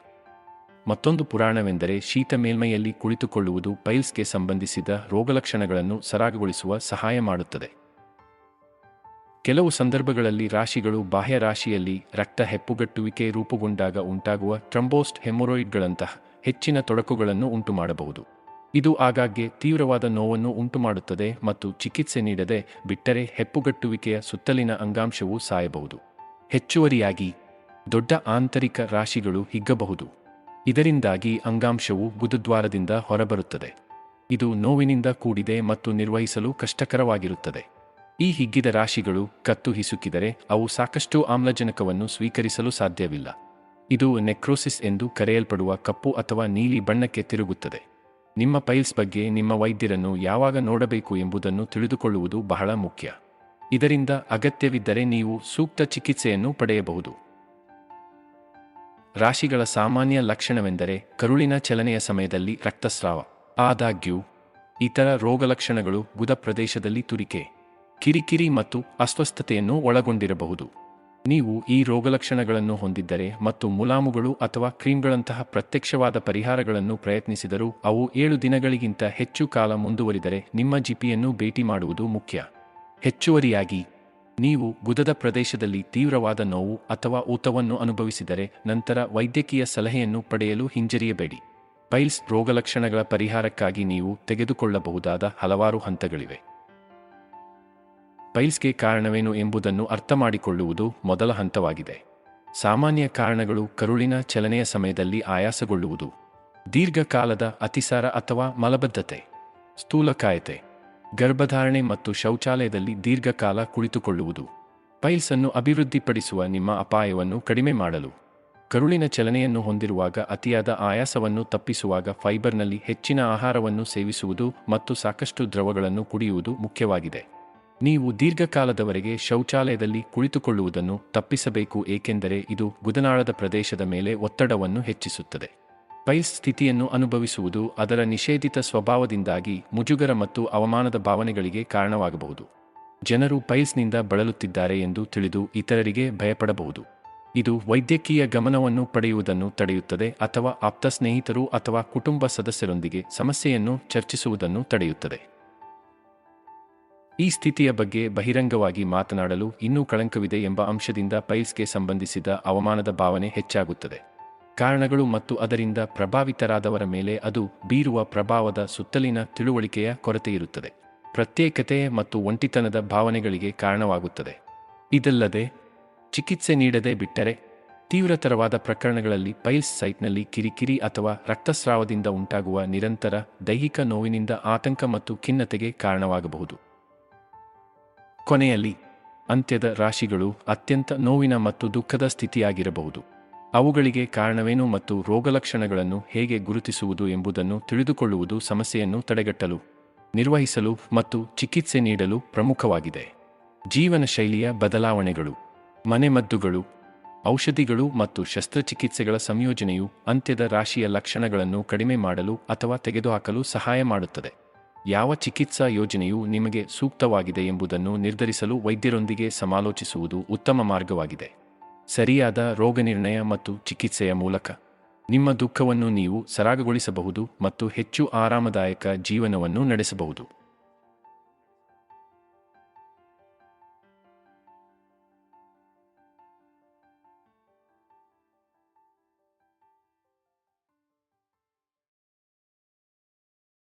S1: ಮತ್ತೊಂದು ಪುರಾಣವೆಂದರೆ ಶೀತ ಮೇಲ್ಮೈಯಲ್ಲಿ ಕುಳಿತುಕೊಳ್ಳುವುದು ಪೈಲ್ಸ್ಗೆ ಸಂಬಂಧಿಸಿದ ರೋಗಲಕ್ಷಣಗಳನ್ನು ಸರಾಗಗೊಳಿಸುವ ಸಹಾಯ ಮಾಡುತ್ತದೆ. ಕೆಲವು ಸಂದರ್ಭಗಳಲ್ಲಿ ರಾಶಿಗಳು ಬಾಹ್ಯ ರಾಶಿಯಲ್ಲಿ ರಕ್ತ ಹೆಪ್ಪುಗಟ್ಟುವಿಕೆ ರೂಪುಗೊಂಡಾಗ ಉಂಟಾಗುವ ಟ್ರಂಬೋಸ್ಟ್ ಹೆಮೊರಾಯ್ಡ್ಗಳಂತಹ ಹೆಚ್ಚಿನ ತೊಡಕುಗಳನ್ನು ಉಂಟುಮಾಡಬಹುದು. ಇದು ಆಗಾಗ್ಗೆ ತೀವ್ರವಾದ ನೋವನ್ನು ಉಂಟುಮಾಡುತ್ತದೆ ಮತ್ತು ಚಿಕಿತ್ಸೆ ನೀಡದೆ ಬಿಟ್ಟರೆ ಹೆಪ್ಪುಗಟ್ಟುವಿಕೆಯ ಸುತ್ತಲಿನ ಅಂಗಾಂಶವು ಸಾಯಬಹುದು. ಹೆಚ್ಚುವರಿಯಾಗಿ ದೊಡ್ಡ ಆಂತರಿಕ ರಾಶಿಗಳು ಹಿಗ್ಗಬಹುದು. ಇದರಿಂದಾಗಿ ಅಂಗಾಂಶವು ಗುದದ್ವಾರದಿಂದ ಹೊರಬರುತ್ತದೆ. ಇದು ನೋವಿನಿಂದ ಕೂಡಿದೆ ಮತ್ತು ನಿರ್ವಹಿಸಲು ಕಷ್ಟಕರವಾಗಿರುತ್ತದೆ. ಈ ಹಿಗ್ಗಿದ ರಾಶಿಗಳು ಕತ್ತು ಹಿಸುಕಿದರೆ ಅವು ಸಾಕಷ್ಟು ಆಮ್ಲಜನಕವನ್ನು ಸ್ವೀಕರಿಸಲು ಸಾಧ್ಯವಿಲ್ಲ. ಇದು ನೆಕ್ರೋಸಿಸ್ ಎಂದು ಕರೆಯಲ್ಪಡುವ ಕಪ್ಪು ಅಥವಾ ನೀಲಿ ಬಣ್ಣಕ್ಕೆ ತಿರುಗುತ್ತದೆ. ನಿಮ್ಮ ಪೈಲ್ಸ್ ಬಗ್ಗೆ ನಿಮ್ಮ ವೈದ್ಯರನ್ನು ಯಾವಾಗ ನೋಡಬೇಕು ಎಂಬುದನ್ನು ತಿಳಿದುಕೊಳ್ಳುವುದು ಬಹಳ ಮುಖ್ಯ. ಇದರಿಂದ ಅಗತ್ಯವಿದ್ದರೆ ನೀವು ಸೂಕ್ತ ಚಿಕಿತ್ಸೆಯನ್ನು ಪಡೆಯಬಹುದು. ರಾಶಿಗಳ ಸಾಮಾನ್ಯ ಲಕ್ಷಣವೆಂದರೆ ಕರುಳಿನ ಚಲನೆಯ ಸಮಯದಲ್ಲಿ ರಕ್ತಸ್ರಾವ, ಆದಾಗ್ಯೂ, ಇತರ ರೋಗಲಕ್ಷಣಗಳು ಗುದ ಪ್ರದೇಶದಲ್ಲಿ ತುರಿಕೆ, ಕಿರಿಕಿರಿ ಮತ್ತು ಅಸ್ವಸ್ಥತೆಯನ್ನು ಒಳಗೊಂಡಿರಬಹುದು. ನೀವು ಈ ರೋಗಲಕ್ಷಣಗಳನ್ನು ಹೊಂದಿದ್ದರೆ ಮತ್ತು ಮುಲಾಮುಗಳು ಅಥವಾ ಕ್ರೀಮ್ಗಳಂತಹ ಪ್ರತ್ಯಕ್ಷವಾದ ಪರಿಹಾರಗಳನ್ನು ಪ್ರಯತ್ನಿಸಿದರೂ ಅವು ಏಳು ದಿನಗಳಿಗಿಂತ ಹೆಚ್ಚು ಕಾಲ ಮುಂದುವರಿದರೆ ನಿಮ್ಮ ಜಿಪಿಯನ್ನು ಭೇಟಿ ಮಾಡುವುದು ಮುಖ್ಯ. ಹೆಚ್ಚುವರಿಯಾಗಿ, ನೀವು ಗುದದ ಪ್ರದೇಶದಲ್ಲಿ ತೀವ್ರವಾದ ನೋವು ಅಥವಾ ಊತವನ್ನು ಅನುಭವಿಸಿದರೆ ನಂತರ ವೈದ್ಯಕೀಯ ಸಲಹೆಯನ್ನು ಪಡೆಯಲು ಹಿಂಜರಿಯಬೇಡಿ. ಪೈಲ್ಸ್ ರೋಗಲಕ್ಷಣಗಳ ಪರಿಹಾರಕ್ಕಾಗಿ ನೀವು ತೆಗೆದುಕೊಳ್ಳಬಹುದಾದ ಹಲವಾರು ಹಂತಗಳಿವೆ. ಪೈಲ್ಸ್ಗೆ ಕಾರಣವೇನು ಎಂಬುದನ್ನು ಅರ್ಥಮಾಡಿಕೊಳ್ಳುವುದು ಮೊದಲ ಹಂತವಾಗಿದೆ. ಸಾಮಾನ್ಯ ಕಾರಣಗಳು ಕರುಳಿನ ಚಲನೆಯ ಸಮಯದಲ್ಲಿ ಆಯಾಸಗೊಳ್ಳುವುದು. ದೀರ್ಘಕಾಲದ ಅತಿಸಾರ ಅಥವಾ ಮಲಬದ್ಧತೆ. ಸ್ಥೂಲಕಾಯತೆ ಗರ್ಭಧಾರಣೆ ಮತ್ತು ಶೌಚಾಲಯದಲ್ಲಿ ದೀರ್ಘಕಾಲ ಕುಳಿತುಕೊಳ್ಳುವುದು. ಪೈಲ್ಸ್ ಅನ್ನು ಅಭಿವೃದ್ಧಿಪಡಿಸುವ ನಿಮ್ಮ ಅಪಾಯವನ್ನು ಕಡಿಮೆ ಮಾಡಲು. ಕರುಳಿನ ಚಲನೆಯನ್ನು ಹೊಂದಿರುವಾಗ ಅತಿಯಾದ ಆಯಾಸವನ್ನು ತಪ್ಪಿಸುವಾಗ ಫೈಬರ್ನಲ್ಲಿ ಹೆಚ್ಚಿನ ಆಹಾರವನ್ನು ಸೇವಿಸುವುದು ಮತ್ತು ಸಾಕಷ್ಟು ದ್ರವಗಳನ್ನು ಕುಡಿಯುವುದು ಮುಖ್ಯವಾಗಿದೆ. ನೀವು ದೀರ್ಘಕಾಲದವರೆಗೆ ಶೌಚಾಲಯದಲ್ಲಿ ಕುಳಿತುಕೊಳ್ಳುವುದನ್ನು ತಪ್ಪಿಸಬೇಕು ಏಕೆಂದರೆ ಇದು ಗುದನಾಳದ ಪ್ರದೇಶದ ಮೇಲೆ ಒತ್ತಡವನ್ನು ಹೆಚ್ಚಿಸುತ್ತದೆ. ಪೈಲ್ಸ್ ಸ್ಥಿತಿಯನ್ನು ಅನುಭವಿಸುವುದು ಅದರ ನಿಷೇಧಿತ ಸ್ವಭಾವದಿಂದಾಗಿ ಮುಜುಗರ ಮತ್ತು ಅವಮಾನದ ಭಾವನೆಗಳಿಗೆ ಕಾರಣವಾಗಬಹುದು. ಜನರು ಪೈಲ್ಸ್ನಿಂದ ಬಳಲುತ್ತಿದ್ದಾರೆ ಎಂದು ತಿಳಿದು ಇತರರಿಗೆ ಭಯಪಡಬಹುದು. ಇದು ವೈದ್ಯಕೀಯ ಗಮನವನ್ನು ಪಡೆಯುವುದನ್ನು ತಡೆಯುತ್ತದೆ ಅಥವಾ ಆಪ್ತ ಸ್ನೇಹಿತರು ಅಥವಾ ಕುಟುಂಬ ಸದಸ್ಯರೊಂದಿಗೆ ಸಮಸ್ಯೆಯನ್ನು ಚರ್ಚಿಸುವುದನ್ನು ತಡೆಯುತ್ತದೆ. ಈ ಸ್ಥಿತಿಯ ಬಗ್ಗೆ ಬಹಿರಂಗವಾಗಿ ಮಾತನಾಡಲು ಇನ್ನೂ ಕಳಂಕವಿದೆ ಎಂಬ ಅಂಶದಿಂದ ಪೈಲ್ಸ್ಗೆ ಸಂಬಂಧಿಸಿದ ಅವಮಾನದ ಭಾವನೆ ಹೆಚ್ಚಾಗುತ್ತದೆ. ಕಾರಣಗಳು ಮತ್ತು ಅದರಿಂದ ಪ್ರಭಾವಿತರಾದವರ ಮೇಲೆ ಅದು ಬೀರುವ ಪ್ರಭಾವದ ಸುತ್ತಲಿನ ತಿಳುವಳಿಕೆಯ ಕೊರತೆಯಿರುತ್ತದೆ. ಪ್ರತ್ಯೇಕತೆ ಮತ್ತು ಒಂಟಿತನದ ಭಾವನೆಗಳಿಗೆ ಕಾರಣವಾಗುತ್ತದೆ. ಇದಲ್ಲದೆ, ಚಿಕಿತ್ಸೆ ನೀಡದೆ ಬಿಟ್ಟರೆ ತೀವ್ರತರವಾದ ಪ್ರಕರಣಗಳಲ್ಲಿ ಪೈಲ್ಸ್ ಸೈಟ್ನಲ್ಲಿ ಕಿರಿಕಿರಿ ಅಥವಾ ರಕ್ತಸ್ರಾವದಿಂದ ಉಂಟಾಗುವ ನಿರಂತರ ದೈಹಿಕ ನೋವಿನಿಂದ ಆತಂಕ ಮತ್ತು ಖಿನ್ನತೆಗೆ ಕಾರಣವಾಗಬಹುದು. ಕೊನೆಯಲ್ಲಿ ಅಂತ್ಯದ ರಾಶಿಗಳು ಅತ್ಯಂತ ನೋವಿನ ಮತ್ತು ದುಃಖದ ಸ್ಥಿತಿಯಾಗಿರಬಹುದು. ಅವುಗಳಿಗೆ ಕಾರಣವೇನು ಮತ್ತು ರೋಗಲಕ್ಷಣಗಳನ್ನು ಹೇಗೆ ಗುರುತಿಸುವುದು ಎಂಬುದನ್ನು ತಿಳಿದುಕೊಳ್ಳುವುದು ಸಮಸ್ಯೆಯನ್ನು ತಡೆಗಟ್ಟಲು, ನಿರ್ವಹಿಸಲು ಮತ್ತು ಚಿಕಿತ್ಸೆ ನೀಡಲು ಪ್ರಮುಖವಾಗಿದೆ. ಜೀವನ ಶೈಲಿಯ ಬದಲಾವಣೆಗಳು, ಮನೆಮದ್ದುಗಳು, ಔಷಧಿಗಳು ಮತ್ತು ಶಸ್ತ್ರಚಿಕಿತ್ಸೆಗಳ ಸಂಯೋಜನೆಯು ಅಂತ್ಯದ ರಾಶಿಯ ಲಕ್ಷಣಗಳನ್ನು ಕಡಿಮೆ ಮಾಡಲು ಅಥವಾ ತೆಗೆದುಹಾಕಲು ಸಹಾಯ ಮಾಡುತ್ತದೆ. ಯಾವ ಚಿಕಿತ್ಸಾ ಯೋಜನೆಯು ನಿಮಗೆ ಸೂಕ್ತವಾಗಿದೆ ಎಂಬುದನ್ನು ನಿರ್ಧರಿಸಲು ವೈದ್ಯರೊಂದಿಗೆ ಸಮಾಲೋಚಿಸುವುದು ಉತ್ತಮ ಮಾರ್ಗವಾಗಿದೆ. ಸರಿಯಾದ ರೋಗನಿರ್ಣಯ ಮತ್ತು ಚಿಕಿತ್ಸೆಯ ಮೂಲಕ. ನಿಮ್ಮ ದುಃಖವನ್ನು ನೀವು ಸರಾಗಗೊಳಿಸಬಹುದು ಮತ್ತು ಹೆಚ್ಚು ಆರಾಮದಾಯಕ ಜೀವನವನ್ನು ನಡೆಸಬಹುದು.